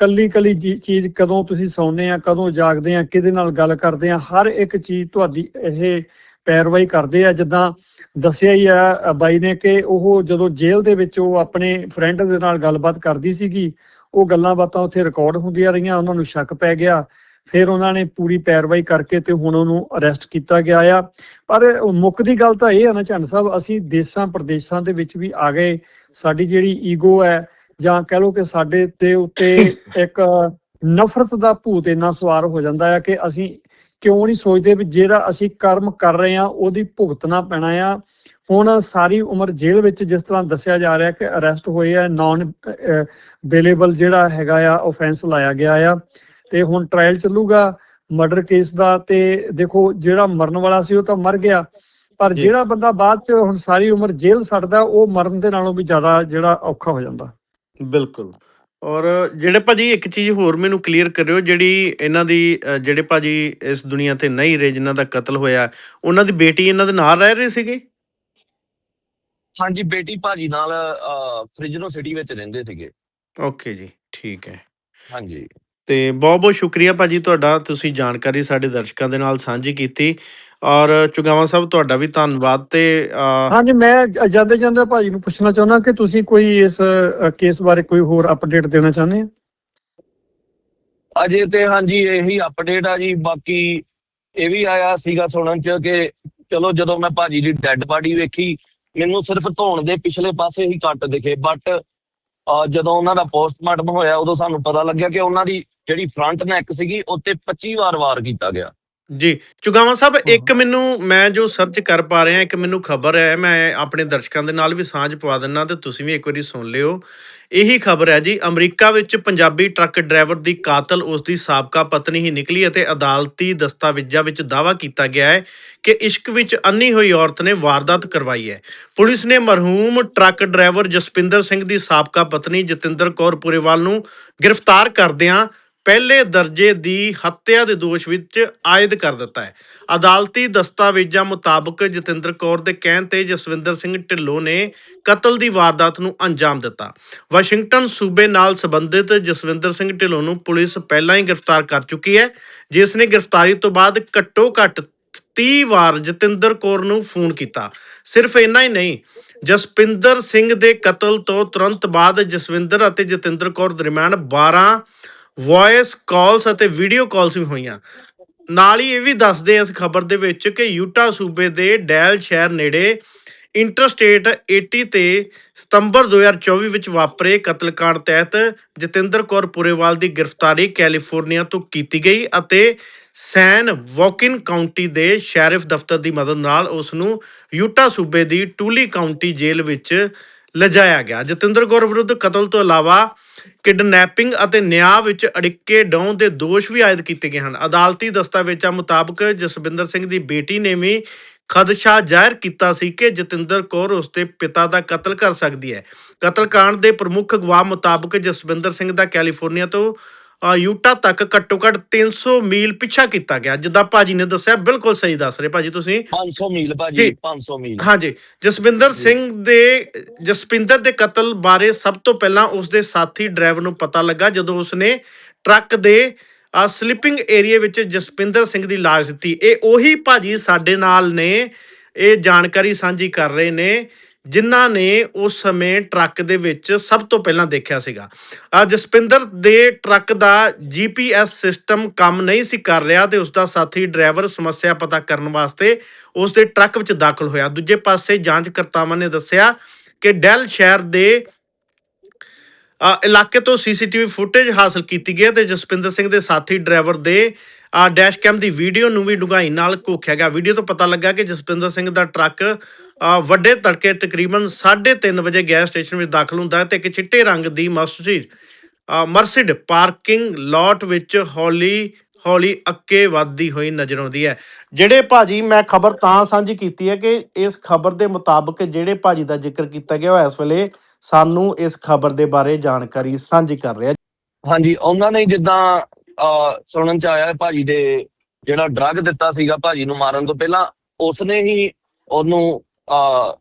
[SPEAKER 2] ਕੱਲੀ ਕੱਲੀ ਚੀਜ਼ ਕਦੋਂ ਤੁਸੀਂ ਸੌਂਦੇ ਆ, ਕਦੋਂ ਜਾਗਦੇ ਆ, ਕਿਹਦੇ ਨਾਲ ਗੱਲ ਕਰਦੇ ਆ, ਹਰ ਇੱਕ ਚੀਜ਼ ਤੁਹਾਡੀ ਇਹ ਪੈਰਵਾਈ ਕਰਦੇ ਆ। ਜਿੱਦਾਂ ਦੱਸਿਆ ਹੀ ਆ ਬਾਈ ਨੇ ਕਿ ਉਹ ਜਦੋਂ ਜੇਲ੍ਹ ਦੇ ਵਿੱਚ ਉਹ ਆਪਣੇ ਫਰੈਂਡ ਦੇ ਨਾਲ ਗੱਲਬਾਤ ਕਰਦੀ ਸੀਗੀ, ਉਹ ਗੱਲਾਂ ਬਾਤਾਂ ਉੱਥੇ ਰਿਕਾਰਡ ਹੁੰਦੀਆਂ ਰਹੀਆਂ, ਉਹਨਾਂ ਨੂੰ ਸ਼ੱਕ ਪੈ ਗਿਆ। ਫਿਰ ਉਹਨਾਂ ਨੇ ਪੂਰੀ ਪੈਰਵਾਈ ਕਰਕੇ ਤੇ ਹੁਣ ਉਹਨੂੰ ਅਰੈਸਟ ਕੀਤਾ ਗਿਆ ਆ। ਪਰ ਮੁੱਖ ਦੀ ਗੱਲ ਤਾਂ ਇਹ ਆ ਨਾ ਝੰਡ ਸਾਹਿਬ, ਅਸੀਂ ਦੇਸ਼ਾਂ ਪ੍ਰਦੇਸ਼ਾਂ ਦੇ ਵਿੱਚ ਵੀ ਆ ਗਏ। ਸਾਡੀ ਜਿਹੜੀ ਈਗੋ ਹੈ ਜਾਂ ਕਹਿ ਲਓ ਕਿ ਸਾਡੇ ਤੇ ਉੱਤੇ ਇੱਕ ਨਫ਼ਰਤ ਦਾ ਭੂਤ ਇੰਨਾ ਸਵਾਰ ਹੋ ਜਾਂਦਾ ਹੈ ਕਿ ਅਸੀਂ ਕਿਉਂ ਨਹੀਂ ਸੋਚਦੇ ਵੀ ਜਿਹੜਾ ਅਸੀਂ ਕਰਮ ਕਰ ਰਹੇ ਆ ਉਹਦੀ ਭੁਗਤਣਾ ਪੈਣਾ ਆ। ਹੁਣ ਸਾਰੀ ਉਮਰ ਜੇਲ੍ਹ ਵਿੱਚ ਜਿਸ ਤਰ੍ਹਾਂ ਦੱਸਿਆ ਜਾ ਰਿਹਾ ਕਿ ਅਰੈਸਟ ਹੋਏ ਆ ਨਾਨ ਅਵੇਲੇਬਲ ਜਿਹੜਾ ਹੈਗਾ ਆ ਆਫੈਂਸ ਲਾਇਆ ਗਿਆ ਆ। ਤੇ ਹੁਣ ਟ੍ਰਾਇਲ ਚੱਲੂਗਾ ਮਰਡਰ ਕੇਸ ਦਾ ਤੇ ਦੇਖੋ ਜਿਹੜਾ ਮਰਨ ਵਾਲਾ ਸੀ ਉਹ ਤਾਂ ਮਰ ਗਿਆ। ਪਰ। ਜਿਹੜਾ ਬੰਦਾ ਬਾਅਦ ਚ ਹੁਣ ਸਾਰੀ ਉਮਰ ਜੇਲ੍ਹ ਸੜਦਾ ਉਹ ਮਰਨ ਦੇ ਨਾਲੋਂ ਵੀ ਜ਼ਿਆਦਾ ਜਿਹੜਾ ਔਖਾ ਹੋ ਜਾਂਦਾ।
[SPEAKER 1] ਬਿਲਕੁਲ। ਔਰ ਜਿਹੜੇ ਭਾਜੀ ਇੱਕ ਚੀਜ਼ ਹੋਰ ਮੈਨੂੰ ਕਲੀਅਰ ਕਰਿਓ ਜਿਹੜੀ ਇਹਨਾਂ ਦੀ ਅ, ਜਿਹੜੇ ਭਾਜੀ ਇਸ ਦੁਨੀਆ ਤੇ ਨਹੀਂ ਰਹੇ ਜਿਨ੍ਹਾਂ ਦਾ ਕਤਲ ਹੋਇਆ ਉਹਨਾਂ ਦੀ ਬੇਟੀ ਇਹਨਾਂ ਦੇ ਨਾਲ ਰਹਿ ਰਹੇ ਸੀਗੇ?
[SPEAKER 3] ਹਾਂਜੀ ਬੇਟੀ ਭਾਜੀ ਨਾਲ ਫ੍ਰਿਜਨੋ ਸਿਟੀ ਵਿੱਚ ਰਹਿੰਦੇ ਸੀਗੇ।
[SPEAKER 1] ਓਕੇ ਜੀ ਠੀਕ ਹੈ।
[SPEAKER 3] ਹਾਂਜੀ।
[SPEAKER 1] ਤੇ ਬਹੁਤ ਬਹੁਤ ਸ਼ੁਕਰੀਆ ਭਾਜੀ ਤੁਹਾਡਾ ਤੁਸੀਂ ਜਾਣਕਾਰੀ ਸਾਡੇ ਦਰਸ਼ਕਾਂ ਦੇ ਨਾਲ ਸਾਂਝੀ ਕੀਤੀ ਔਰ ਚੁਗਾਵਾ ਸਾਹਿਬ ਤੁਹਾਡਾ ਵੀ ਧੰਨਵਾਦ ਤੇ
[SPEAKER 2] ਹਾਂਜੀ ਮੈਂ ਜਾਂਦੇ ਜਾਂਦੇ ਭਾਜੀ ਨੂੰ ਪੁੱਛਣਾ ਚਾਹੁੰਦਾ ਕਿ ਤੁਸੀਂ ਕੋਈ ਇਸ ਕੇਸ ਬਾਰੇ ਕੋਈ ਹੋਰ ਅਪਡੇਟ ਦੇਣਾ ਚਾਹੁੰਦੇ ਆ
[SPEAKER 3] ਅਜੇ ਤੇ ਹਾਂਜੀ ਇਹੀ ਅਪਡੇਟ ਆ ਜੀ ਬਾਕੀ ਇਹ ਵੀ ਆਇਆ ਸੀਗਾ ਸੁਣਨ ਚ ਕਿ ਚਲੋ ਜਦੋਂ ਮੈਂ ਭਾਜੀ ਦੀ ਡੈੱਡ ਬਾਡੀ ਵੇਖੀ ਮੈਨੂੰ ਸਿਰਫ ਧੌਣ ਦੇ ਪਿਛਲੇ ਪਾਸੇ ਹੀ ਕੱਟ ਦਿਖੇ ਬਟ ਜਦੋਂ ਉਹਨਾਂ ਦਾ ਪੋਸਟਮਾਰਟਮ ਹੋਇਆ, ਉਦੋਂ ਸਾਨੂੰ ਪਤਾ ਲੱਗਿਆ ਕਿ ਉਹਨਾਂ ਦੀ ਜਿਹੜੀ ਫਰੰਟ ਨੈਕ ਸੀਗੀ, ਉੱਤੇ 25 ਵਾਰ ਵਾਰ ਕੀਤਾ ਗਿਆ।
[SPEAKER 1] ਜੀ ਚੁਗਾਵਾ ਸਾਹਿਬ ਇੱਕ ਮੈਨੂੰ ਮੈਂ ਜੋ ਸਰਚ ਕਰ ਪਾ ਰਿਹਾ ਇੱਕ ਮੈਨੂੰ ਖਬਰ ਹੈ ਮੈਂ ਆਪਣੇ ਦਰਸ਼ਕਾਂ ਦੇ ਨਾਲ ਵੀ ਸਾਂਝ ਪਵਾ ਦਿੰਨਾ ਤੇ ਤੁਸੀਂ ਵੀ ਇੱਕ ਵਾਰੀ ਸੁਣ ਲਿਓ। ਇਹੀ ਖਬਰ ਹੈ ਜੀ ਅਮਰੀਕਾ ਵਿੱਚ ਪੰਜਾਬੀ ਟਰੱਕ ਡਰਾਈਵਰ ਦੀ ਕਾਤਲ ਉਸ ਦੀ ਸਾਬਕਾ ਪਤਨੀ ਹੀ ਨਿਕਲੀ ਅਤੇ ਅਦਾਲਤੀ ਦਸਤਾਵੇਜ਼ਾਂ ਵਿੱਚ ਦਾਅਵਾ ਕੀਤਾ ਗਿਆ ਹੈ ਕਿ ਇਸ਼ਕ ਵਿੱਚ ਅੰਨੀ ਹੋਈ ਔਰਤ ਨੇ ਵਾਰਦਾਤ ਕਰਵਾਈ ਹੈ। ਪੁਲਿਸ ਨੇ ਮਰਹੂਮ ਟਰੱਕ ਡਰਾਈਵਰ ਜਸਪਿੰਦਰ ਸਿੰਘ ਦੀ ਸਾਬਕਾ ਪਤਨੀ ਜਤਿੰਦਰ ਕੌਰ ਪੁਰੇਵਾਲ ਨੂੰ ਗ੍ਰਿਫਤਾਰ ਕਰਦਿਆਂ ਪਹਿਲੇ ਦਰਜੇ ਦੀ ਹੱਤਿਆ ਦੇ ਦੋਸ਼ ਵਿੱਚ ਆਇਦ ਕਰ ਦਿੱਤਾ ਹੈ। ਅਦਾਲਤੀ ਦਸਤਾਵੇਜ਼ਾਂ ਮੁਤਾਬਕ ਜਤਿੰਦਰ ਕੌਰ ਦੇ ਕਹਿਣ ਤੇ ਜਸਵਿੰਦਰ ਸਿੰਘ ਢਿੱਲੋਂ ਨੇ ਕਤਲ ਦੀ ਵਾਰਦਾਤ ਨੂੰ ਅੰਜਾਮ ਦਿੱਤਾ। ਵਾਸ਼ਿੰਗਟਨ ਸੂਬੇ ਨਾਲ ਸੰਬੰਧਿਤ ਜਸਵਿੰਦਰ ਸਿੰਘ ਢਿੱਲੋਂ ਨੂੰ ਪੁਲਿਸ ਪਹਿਲਾਂ ਹੀ ਗ੍ਰਿਫਤਾਰ ਕਰ ਚੁੱਕੀ ਹੈ। ਜਿਸ ਨੇ ਗ੍ਰਿਫਤਾਰੀ ਤੋਂ ਬਾਅਦ ਘੱਟੋ ਘੱਟ 30 ਵਾਰ ਜਤਿੰਦਰ ਕੌਰ ਨੂੰ ਫੋਨ ਕੀਤਾ। ਸਿਰਫ ਇੰਨਾ ਹੀ ਨਹੀਂ, ਜਸਪਿੰਦਰ ਸਿੰਘ ਦੇ ਕਤਲ ਤੋਂ ਤੁਰੰਤ ਬਾਅਦ ਜਸਵਿੰਦਰ ਅਤੇ ਜਤਿੰਦਰ ਕੌਰ ਦਰਮਿਆਨ 12 ਵੌਇਸ ਕਾਲਸ ਅਤੇ ਵੀਡੀਓ ਕਾਲਸ ਵੀ ਹੋਈਆਂ। ਨਾਲ ਹੀ ਇਹ ਵੀ ਦੱਸਦੇ ਆ ਇਸ ਖਬਰ ਦੇ ਵਿੱਚ ਕਿ ਯੂਟਾ ਸੂਬੇ ਦੇ ਡੈਲ ਸ਼ਹਿਰ ਨੇੜੇ ਇੰਟਰਸਟੇਟ 80 ਤੇ ਸਤੰਬਰ 2024 ਵਿੱਚ ਵਾਪਰੇ ਕਤਲकांड ਤਹਿਤ ਜਤਿੰਦਰ ਕੌਰ ਪੁਰੇਵਾਲ ਦੀ ਗ੍ਰਿਫਤਾਰੀ ਕੈਲੀਫੋਰਨੀਆ ਤੋਂ ਕੀਤੀ ਗਈ ਅਤੇ ਸੈਨ ਵੌਕਿਨ ਕਾਉਂਟੀ ਦੇ ਸ਼ੈਰਿਫ ਦਫ਼ਤਰ ਦੀ ਮਦਦ ਨਾਲ ਉਸ ਨੂੰ ਯੂਟਾ ਸੂਬੇ ਦੀ ਟੂਲੀ ਕਾਉਂਟੀ ਜੇਲ੍ਹ ਵਿੱਚ ਲਿਜਾਇਆ ਗਿਆ। ਜਤਿੰਦਰ ਕੌਰ ਵਿਰੁੱਧ ਕਤਲ ਤੋਂ ਇਲਾਵਾ ਕਿਡਨੈਪਿੰਗ ਅਤੇ ਨਿਆਂ ਵਿੱਚ ਅੜਿੱਕੇ ਡਾਉਣ ਦੇ ਦੋਸ਼ ਵੀ ਆਇਦ ਕੀਤੇ ਗਏ ਹਨ। ਅਦਾਲਤੀ ਦਸਤਾਵੇਜ਼ਾਂ ਮੁਤਾਬਕ ਜਸਵਿੰਦਰ ਸਿੰਘ ਦੀ ਬੇਟੀ ਨੇ ਵੀ ਖਦਸ਼ਾ ਜ਼ਾਹਿਰ ਕੀਤਾ ਸੀ ਕਿ ਜਤਿੰਦਰ ਕੌਰ ਉਸਦੇ ਪਿਤਾ ਦਾ ਕਤਲ ਕਰ ਸਕਦੀ ਹੈ। ਕਤਲकांड ਦੇ ਪ੍ਰਮੁੱਖ ਗਵਾਹ ਮੁਤਾਬਕ ਜਸਵਿੰਦਰ ਸਿੰਘ ਦਾ ਕੈਲੀਫੋਰਨੀਆ ਤੋਂ ਯੂਟਾ ਤੱਕ ਘੱਟੋ ਘੱਟ 300 ਮੀਲ ਪਿੱਛਾ ਕੀਤਾ ਗਿਆ। ਜਿੱਦਾਂ ਭਾਜੀ ਨੇ ਦੱਸਿਆ ਬਿਲਕੁਲ ਸਹੀ ਦੱਸ ਰਹੇ ਭਾਜੀ ਤੁਸੀਂ।
[SPEAKER 3] 500 ਮੀਲ ਭਾਜੀ
[SPEAKER 1] ਜੀ।
[SPEAKER 3] 500 ਮੀਲ।
[SPEAKER 1] ਹਾਂਜੀ ਜਸਵਿੰਦਰ
[SPEAKER 3] ਜੀ।
[SPEAKER 1] ਸਿੰਘ ਦੇ ਜਸਪਿੰਦਰ ਦੇ ਕਤਲ ਬਾਰੇ ਸਭ ਤੋਂ ਪਹਿਲਾਂ ਉਸ ਦੇ ਸਾਥੀ ਡਰਾਈਵਰ ਨੂੰ ਪਤਾ ਲੱਗਾ ਜਦੋਂ ਉਸਨੇ ਟਰੱਕ ਦੇ ਸਲਿੱਪਿੰਗ ਏਰੀਆ ਵਿੱਚ ਜਸਪਿੰਦਰ ਸਿੰਘ ਦੀ ਲਾਸ਼ ਦਿੱਤੀ। ਇਹ ਉਹੀ ਭਾਜੀ ਸਾਡੇ ਨਾਲ ਨੇ ਇਹ ਜਾਣਕਾਰੀ ਸਾਂਝੀ ਕਰ ਰਹੇ ਨੇ। ਜਿਨ੍ਹਾਂ ਨੇ ਉਸ ਸਮੇਂ ਟਰੱਕ ਦੇ ਵਿੱਚ ਸਭ ਤੋਂ ਪਹਿਲਾਂ ਦੇਖਿਆ ਸੀਗਾ। ਜਸਪਿੰਦਰ ਦੇ ਟਰੱਕ ਦਾ ਜੀਪੀਐਸ ਸਿਸਟਮ ਕੰਮ ਨਹੀਂ ਸੀ ਕਰ ਰਿਹਾ ਤੇ ਉਸ ਦਾ ਸਾਥੀ ਡਰਾਈਵਰ ਸਮੱਸਿਆ ਪਤਾ ਕਰਨ ਵਾਸਤੇ ਉਸ ਦੇ ਟਰੱਕ ਵਿੱਚ ਦਾਖਲ ਹੋਇਆ। ਦੂਜੇ ਪਾਸੇ ਜਾਂਚਕਰਤਾਵਾਂ ਨੇ ਦੱਸਿਆ ਕਿ ਡੈਲ ਸ਼ਹਿਰ ਦੇ ਇਲਾਕੇ ਤੋਂ ਸੀਸੀਟੀਵੀ ਫੁਟੇਜ ਹਾਸਲ ਕੀਤੀ ਗਈ ਹੈ ਤੇ ਜਸਪਿੰਦਰ ਸਿੰਘ ਦੇ ਸਾਥੀ ਡਰਾਈਵਰ ਦੇ ਡੈਸ਼ ਕੈਮ ਦੀ ਵੀਡੀਓ ਨੂੰ ਵੀ ਡੂੰਘਾਈ ਨਾਲ ਘੋਖਿਆ ਗਿਆ। ਵੀਡੀਓ ਤੋਂ ਪਤਾ ਲੱਗਾ ਕਿ ਜਸਪਿੰਦਰ ਸਿੰਘ ਦਾ ਟਰੱਕ ਵੱਡੇ ਤੜਕੇ ਤਕਰੀਬਨ 3:30 ਵਜੇ ਗੈਸ ਸਟੇਸ਼ਨ ਵਿੱਚ ਦਾਖਲ ਹੁੰਦਾ ਹੈ ਤੇ ਇੱਕ ਚਿੱਟੇ ਰੰਗ ਦੀ ਮਰਸੀਡ ਅ, ਪਾਰਕਿੰਗ ਲਾਟ ਵਿੱਚ ਹੌਲੀ ਹੌਲੀ ਅੱਕੇ ਵੱਧਦੀ ਹੋਈ ਨਜ਼ਰ ਆਉਂਦੀ ਹੈ। ਜਿਹੜੇ ਭਾਜੀ ਮੈਂ ਖਬਰ ਤਾਂ ਸਾਂਝੀ ਕੀਤੀ ਹੈ ਕਿ ਇਸ ਖਬਰ ਦੇ ਮੁਤਾਬਕ ਜਿਹੜੇ ਭਾਜੀ ਦਾ ਜ਼ਿਕਰ ਕੀਤਾ ਗਿਆ ਉਹ ਇਸ ਵੇਲੇ ਸਾਨੂੰ ਇਸ ਖਬਰ ਦੇ ਬਾਰੇ ਜਾਣਕਾਰੀ ਸਾਂਝੀ ਕਰ ਰਿਹਾ।
[SPEAKER 3] ਹਾਂਜੀ ਉਹਨਾਂ ਨੇ ਜਿੱਦਾਂ ਅਹ, ਸੁਣਨ ਚ ਆਇਆ ਭਾਜੀ ਦੇ ਜਿਹੜਾ ਡਰੱਗ ਦਿੱਤਾ ਸੀਗਾ ਭਾਜੀ ਨੂੰ ਮਾਰਨ ਤੋਂ ਪਹਿਲਾਂ ਉਸਨੇ ਹੀ ਉਹਨੂੰ ਅਹ,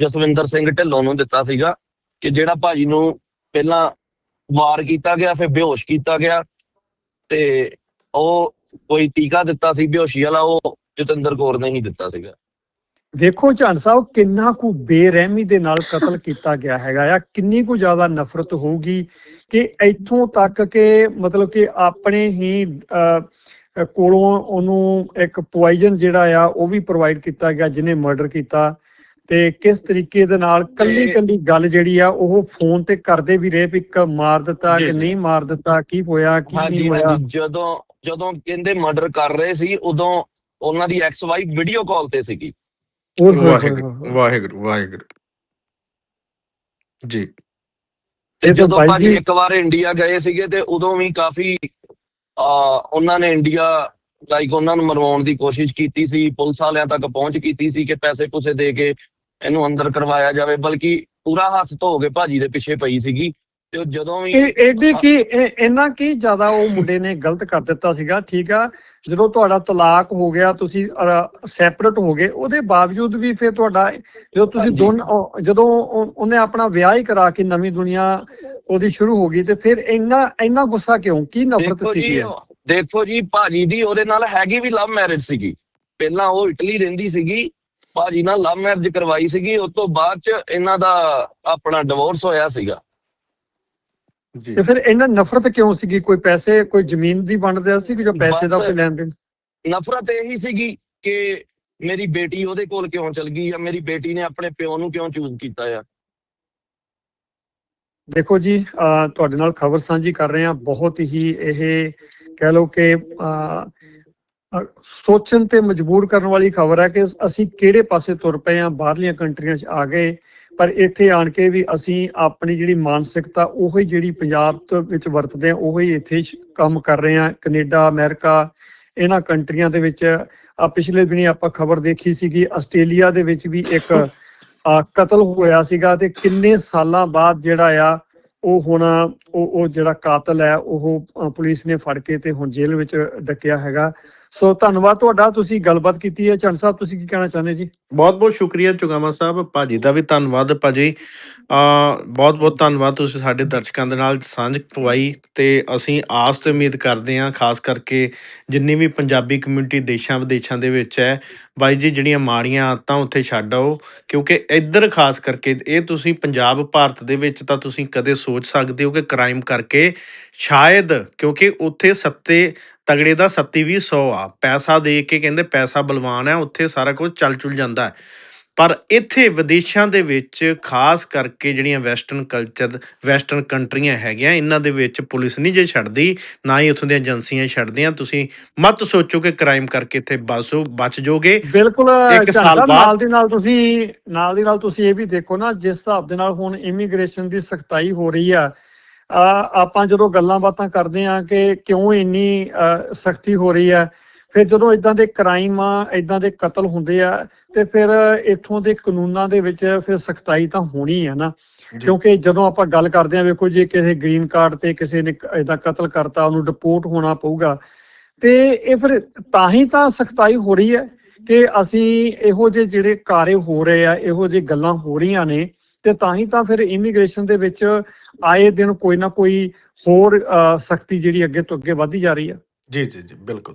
[SPEAKER 3] ਜਸਵਿੰਦਰ ਸਿੰਘ ਢਿੱਲੋਂ ਨੂੰ ਦਿੱਤਾ ਸੀਗਾ ਕਿ ਜਿਹੜਾ ਭਾਜੀ ਨੂੰ ਪਹਿਲਾਂ ਵਾਰ ਕੀਤਾ ਗਿਆ ਫਿਰ ਬੇਹੋਸ਼ ਕੀਤਾ ਗਿਆ ਤੇ ਉਹ ਕੋਈ ਟੀਕਾ ਦਿੱਤਾ ਸੀ ਬੇਹੋਸ਼ੀ ਵਾਲਾ ਉਹ ਜਤਿੰਦਰ ਕੌਰ ਨੇ ਹੀ ਦਿੱਤਾ ਸੀਗਾ।
[SPEAKER 2] ਦੇਖੋ ਝੰਡ ਸਾਹਿਬ ਕਿੰਨਾ ਕੁ ਬੇਰਹਿਮੀ ਦੇ ਨਾਲ ਕਤਲ ਕੀਤਾ ਗਿਆ ਹੈਗਾ ਆ ਕਿੰਨੀ ਕੁ ਜ਼ਿਆਦਾ ਨਫ਼ਰਤ ਹੋਊਗੀ ਕਿ ਇੱਥੋਂ ਤੱਕ ਕਿ ਮਤਲਬ ਕਿ ਆਪਣੇ ਹੀ ਕੋਲੋਂ ਉਹਨੂੰ ਇੱਕ ਪੋਇਜ਼ਨ ਜਿਹੜਾ ਆ ਉਹ ਵੀ ਪ੍ਰੋਵਾਈਡ ਕੀਤਾ ਗਿਆ ਜਿਹਨੇ ਮਰਡਰ ਕੀਤਾ। ਤੇ ਕਿਸ ਤਰੀਕੇ ਦੇ ਨਾਲ ਕੱਲੀ ਕੱਲੀ ਗੱਲ ਜਿਹੜੀ ਆ ਉਹ ਫੋਨ ਤੇ ਕਰਦੇ ਵੀ ਰਹੇ ਵੀ ਇੱਕ ਮਾਰ ਦਿੱਤਾ ਕਿ। ਨਹੀਂ ਮਾਰ ਦਿੱਤਾ ਕੀ ਹੋਇਆ ਕੀ ਨਹੀਂ ਹੋਇਆ
[SPEAKER 3] ਜਦੋਂ ਜਦੋਂ ਕਹਿੰਦੇ ਮਰਡਰ ਕਰ ਰਹੇ ਸੀ ਉਦੋਂ ਉਹਨਾਂ ਦੀ ਐਕਸ ਵਾਈਫ ਵੀਡੀਓ ਕਾਲ ਤੇ ਸੀਗੀ।
[SPEAKER 1] ਵਾਹਿਗੁਰੂ ਵਾਹਿਗੁਰੂ ਜੀ
[SPEAKER 3] ਤੇ ਜਦੋਂ ਭਾਜੀ
[SPEAKER 2] ਜੀ-
[SPEAKER 3] ਇੱਕ ਵਾਰ ਇੰਡੀਆ ਗਏ ਸੀਗੇ ਤੇ ਉਦੋਂ ਵੀ ਕਾਫੀ ਆ ਉਹਨਾਂ ਨੇ ਇੰਡੀਆ ਲਾਈਕ ਉਹਨਾਂ ਨੂੰ ਮਰਵਾਉਣ ਦੀ ਕੋਸ਼ਿਸ਼ ਕੀਤੀ ਸੀ ਪੁਲਿਸ ਵਾਲਿਆਂ ਤੱਕ ਪਹੁੰਚ ਕੀਤੀ ਸੀ ਕਿ ਪੈਸੇ ਪੂਸੇ ਦੇ ਕੇ ਇਹਨੂੰ ਅੰਦਰ ਕਰਵਾਇਆ ਜਾਵੇ ਬਲਕਿ ਪੂਰਾ ਹੱਥ ਧੋ ਕੇ ਭਾਜੀ ਦੇ ਪਿੱਛੇ ਪਈ ਸੀਗੀ ਤੇ ਜਦੋਂ ਵੀ
[SPEAKER 2] ਇਹ ਐਡੀ ਕੀ ਇਹ- ਇੰਨਾ ਕੀ ਜ਼ਿਆਦਾ ਉਹ ਮੁੰਡੇ ਨੇ ਗਲਤ ਕਰ ਦਿੱਤਾ ਸੀਗਾ ਠੀਕ ਆ? ਜਦੋਂ ਤੁਹਾਡਾ ਤਲਾਕ ਹੋ ਗਿਆ ਤੁਸੀਂ ਸੈਪਰੇਟ ਹੋ ਗਏ ਉਹਦੇ ਬਾਵਜੂਦ ਵੀ ਫਿਰ ਤੁਹਾਡਾ ਜਦੋਂ ਤੁਸੀਂ। ਦੋਨ ਜਦੋਂ ਉਹ- ਉਹਨੇ ਆਪਣਾ ਵਿਆਹ ਹੀ ਕਰਾ ਕੇ ਨਵੀਂ ਦੁਨੀਆ ਉਹਦੀ ਸ਼ੁਰੂ ਹੋ ਗਈ ਤੇ ਫਿਰ ਇੰਨਾ ਇੰਨਾ ਗੁੱਸਾ ਕਿਉਂ? ਕੀ ਨਫ਼ਰਤ ਸੀਗੀ
[SPEAKER 3] ਦੇਖੋ ਜੀ ਭਾਜੀ ਦੀ ਉਹਦੇ ਨਾਲ ਹੈਗੀ ਵੀ ਲਵ ਮੈਰਿਜ ਸੀਗੀ। ਪਹਿਲਾਂ ਉਹ ਇਟਲੀ ਰਹਿੰਦੀ ਸੀਗੀ ਭਾਜੀ ਨਾਲ ਲਵ ਮੈਰਿਜ ਕਰਵਾਈ ਸੀਗੀ ਉਸ ਤੋਂ ਬਾਅਦ ਚ ਇਹਨਾਂ ਦਾ ਆਪਣਾ ਡਿਵੋਰਸ ਹੋਇਆ ਸੀਗਾ।
[SPEAKER 1] ਜੀ।
[SPEAKER 2] ਤੇ ਫਿਰ ਇੰਨਾ ਨਫ਼ਰਤ ਕਿਉਂ ਸੀਗੀ? ਕੋਈ ਪੈਸੇ ਕੋਈ ਜ਼ਮੀਨ ਦੀ ਵੰਡਦੇ ਸੀ ਕਿ ਜੋ ਪੈਸੇ ਦਾ। ਕੋਈ ਲੈਣ ਦੇਣ?
[SPEAKER 3] ਨਫ਼ਰਤ ਇਹੀ ਸੀਗੀ ਕਿ ਮੇਰੀ ਬੇਟੀ ਉਹਦੇ ਕੋਲ ਕਿਉਂ ਚਲ ਗਈ ਜਾਂ ਮੇਰੀ ਬੇਟੀ ਨੇ ਆਪਣੇ ਪਿਓ ਨੂੰ ਕਿਉਂ ਚੂਜ਼ ਕੀਤਾ ਆ?
[SPEAKER 2] ਦੇਖੋ ਜੀ ਤੁਹਾਡੇ ਨਾਲ ਖਬਰ ਸਾਂਝੀ ਕਰ ਰਹੇ ਹਾਂ। ਬਹੁਤ ਹੀ ਇਹ ਕਹਿ ਲਓ ਕਿ ਸੋਚਣ ਤੇ ਮਜਬੂਰ ਕਰਨ ਵਾਲੀ ਖਬਰ ਹੈ ਕਿ ਅਸੀਂ ਕਿਹੜੇ ਪਾਸੇ ਤੁਰ ਪਏ ਹਾਂ, ਬਾਹਰਲੀਆਂ ਕੰਟਰੀਆਂ 'ਚ ਆ ਗਏ, ਪਰ ਇੱਥੇ ਆਣ ਕੇ ਵੀ ਅਸੀਂ ਆਪਣੀ ਜਿਹੜੀ ਮਾਨਸਿਕਤਾ, ਉਹੀ ਜਿਹੜੀ ਪੰਜਾਬ ਤੋਂ ਵਿੱਚ ਵਰਤਦੇ ਹਾਂ, ਉਹੀ ਇੱਥੇ ਕੰਮ ਕਰ ਰਹੇ ਹਾਂ, ਕੈਨੇਡਾ, ਅਮਰੀਕਾ, ਇਹਨਾਂ ਕੰਟਰੀਆਂ ਦੇ ਵਿੱਚ। ਆ, ਪਿਛਲੇ ਦਿਨੀ ਆਪਾਂ ਖਬਰ ਦੇਖੀ ਸੀਗੀ, ਆਸਟ੍ਰੇਲੀਆ ਦੇ ਵਿੱਚ ਵੀ ਇੱਕ ਕਤਲ ਹੋਇਆ ਸੀਗਾ ਤੇ ਕਿੰਨੇ ਸਾਲਾਂ ਬਾਅਦ ਜਿਹੜਾ ਆ, ਉਹ ਹੁਣ, ਉਹ ਉਹ ਜਿਹੜਾ ਕਾਤਲ ਹੈ, ਉਹ ਪੁਲਿਸ ਨੇ ਫੜ ਕੇ ਤੇ ਹੁਣ ਜੇਲ੍ਹ ਵਿੱਚ ਡੱਕਿਆ ਹੈਗਾ। ਸੋ ਧੰਨਵਾਦ ਤੁਹਾਡਾ, ਤੁਸੀਂ ਗੱਲਬਾਤ ਕੀਤੀ ਹੈ। ਚੰਦ ਸਾਹਿਬ, ਤੁਸੀਂ ਕੀ ਕਹਿਣਾ ਚਾਹੁੰਦੇ ਜੀ?
[SPEAKER 1] ਬਹੁਤ ਬਹੁਤ ਸ਼ੁਕਰੀਆ ਚੁਗਾਮਾ ਸਾਹਿਬ, ਭਾਜੀ ਦਾ ਵੀ ਧੰਨਵਾਦ ਭਾਜੀ। ਆ ਬਹੁਤ ਬਹੁਤ ਧੰਨਵਾਦ ਤੁਸੀਂ ਸਾਡੇ ਦਰਸ਼ਕਾਂ ਦੇ ਨਾਲ ਸਾਂਝ ਪਵਾਈ ਤੇ ਅਸੀਂ ਆਸ ਤੇ ਉਮੀਦ ਕਰਦੇ ਹਾਂ, ਖਾਸ ਕਰਕੇ ਜਿੰਨੀ ਵੀ ਪੰਜਾਬੀ ਕਮਿਊਨਿਟੀ ਦੇਸ਼ਾਂ ਵਿਦੇਸ਼ਾਂ ਦੇ ਵਿੱਚ ਹੈ, ਬਾਈ ਜੀ ਜਿਹੜੀਆਂ ਮਾੜੀਆਂ ਆਦਤਾਂ ਉੱਥੇ ਛੱਡ ਆਓ, ਕਿਉਂਕਿ ਇੱਧਰ ਖਾਸ ਕਰਕੇ ਇਹ ਤੁਸੀਂ ਪੰਜਾਬ, ਭਾਰਤ ਦੇ ਵਿੱਚ ਤਾਂ ਤੁਸੀਂ ਕਦੇ ਸੋਚ ਸਕਦੇ ਹੋ ਕਿ ਕ੍ਰਾਈਮ ਕਰਕੇ ਸ਼ਾਇਦ, ਕਿਉਂਕਿ ਉੱਥੇ ਸੱਤੇ ਤਗੜੇ ਦਾ ਸੱਤੀ ਵੀ 100 ਆ। ਪੈਸਾ ਦੇ ਕੇ ਕਹਿੰਦੇ ਪੈਸਾ ਬਲਵਾਨ ਹੈ ਉੱਥੇ ਸਾਰਾ ਕੁਝ ਚੱਲ ਚੁਲ ਜਾਂਦਾ ਹੈ। ਪਰ ਇੱਥੇ ਵਿਦੇਸ਼ਾਂ ਦੇ ਵਿੱਚ ਖਾਸ ਕਰਕੇ ਜਿਹੜੀਆਂ ਵੈਸਟਰਨ ਕਲਚਰ ਵੈਸਟਰਨ ਕੰਟਰੀਆਂ ਹੈਗੀਆਂ ਇਹਨਾਂ ਦੇ ਵਿੱਚ ਪੁਲਿਸ ਨਹੀਂ ਜੇ ਛੱਡਦੀ ਨਾ ਹੀ ਉੱਥੋਂ ਦੀਆਂ ਏਜੰਸੀਆਂ ਛੱਡਦੀਆਂ। ਤੁਸੀਂ ਮਤ ਸੋਚੋ ਕਿ ਕ੍ਰਾਈਮ ਕਰਕੇ ਇੱਥੇ ਬਸੋ ਬਚ ਜਾਓਗੇ।
[SPEAKER 2] ਬਿਲਕੁਲ
[SPEAKER 1] ਇੱਕ ਸਾਲ ਬਾਅਦ-
[SPEAKER 2] ਨਾਲ ਦੀ ਨਾਲ ਤੁਸੀਂ ਨਾਲ ਦੀ ਨਾਲ ਤੁਸੀਂ ਇਹ ਵੀ ਦੇਖੋ ਨਾ ਜਿਸ ਹਿਸਾਬ ਦੇ ਨਾਲ ਹੁਣ ਇਮੀਗ੍ਰੇਸ਼ਨ ਦੀ ਸਖਤਾਈ ਹੋ ਰਹੀ ਆ ਆਪਾਂ ਜਦੋਂ ਗੱਲਾਂ ਬਾਤਾਂ ਕਰਦੇ ਆ ਕਿ ਕਿਉਂ ਇੰਨੀ ਸਖਤੀ ਹੋ ਰਹੀ ਆ ਫਿਰ ਜਦੋਂ ਇਦਾਂ ਦੇ ਕ੍ਰਾਈਮ ਆ ਇਦਾਂ ਦੇ ਕਤਲ ਹੁੰਦੇ ਆ ਤੇ ਫਿਰ ਇੱਥੋਂ ਦੇ ਕਾਨੂੰਨਾਂ ਦੇ ਵਿੱਚ ਫਿਰ ਸਖਤਾਈ ਤਾਂ ਹੋਣੀ ਆ ਨਾ। ਕਿਉਂਕਿ ਜਦੋਂ ਆਪਾਂ ਗੱਲ ਕਰਦੇ ਆ ਵੇਖੋ ਜੇ ਕਿਸੇ ਗ੍ਰੀਨ ਕਾਰਡ ਤੇ ਕਿਸੇ ਨੇ ਇਦਾਂ ਕਤਲ ਕਰਤਾ ਉਹਨੂੰ ਡਿਪੋਰਟ ਹੋਣਾ ਪਊਗਾ ਤੇ ਇਹ ਫਿਰ ਤਾਂ ਹੀ ਤਾਂ ਸਖਤਾਈ ਹੋ ਰਹੀ ਹੈ ਕਿ ਅਸੀਂ ਇਹੋ ਜਿਹੇ ਜਿਹੜੇ ਕਾਰੇ ਹੋ ਰਹੇ ਆ ਇਹੋ ਜਿਹੀ ਗੱਲਾਂ ਹੋ ਰਹੀਆਂ ਨੇ ਤੇ ਤਾਂ ਹੀ ਤਾਂ ਫਿਰ ਇਮੀਗ੍ਰੇਸ਼ਨ ਦੇ ਵਿੱਚ ਆਏ ਦਿਨ ਕੋਈ ਨਾ ਕੋਈ ਹੋਰ ਸਖਤੀ ਜਿਹੜੀ ਅੱਗੇ ਤੋਂ ਅੱਗੇ ਵਧਦੀ ਜਾ ਰਹੀ ਹੈ
[SPEAKER 1] ਜੀ ਜੀ ਜੀ, ਬਿਲਕੁਲ।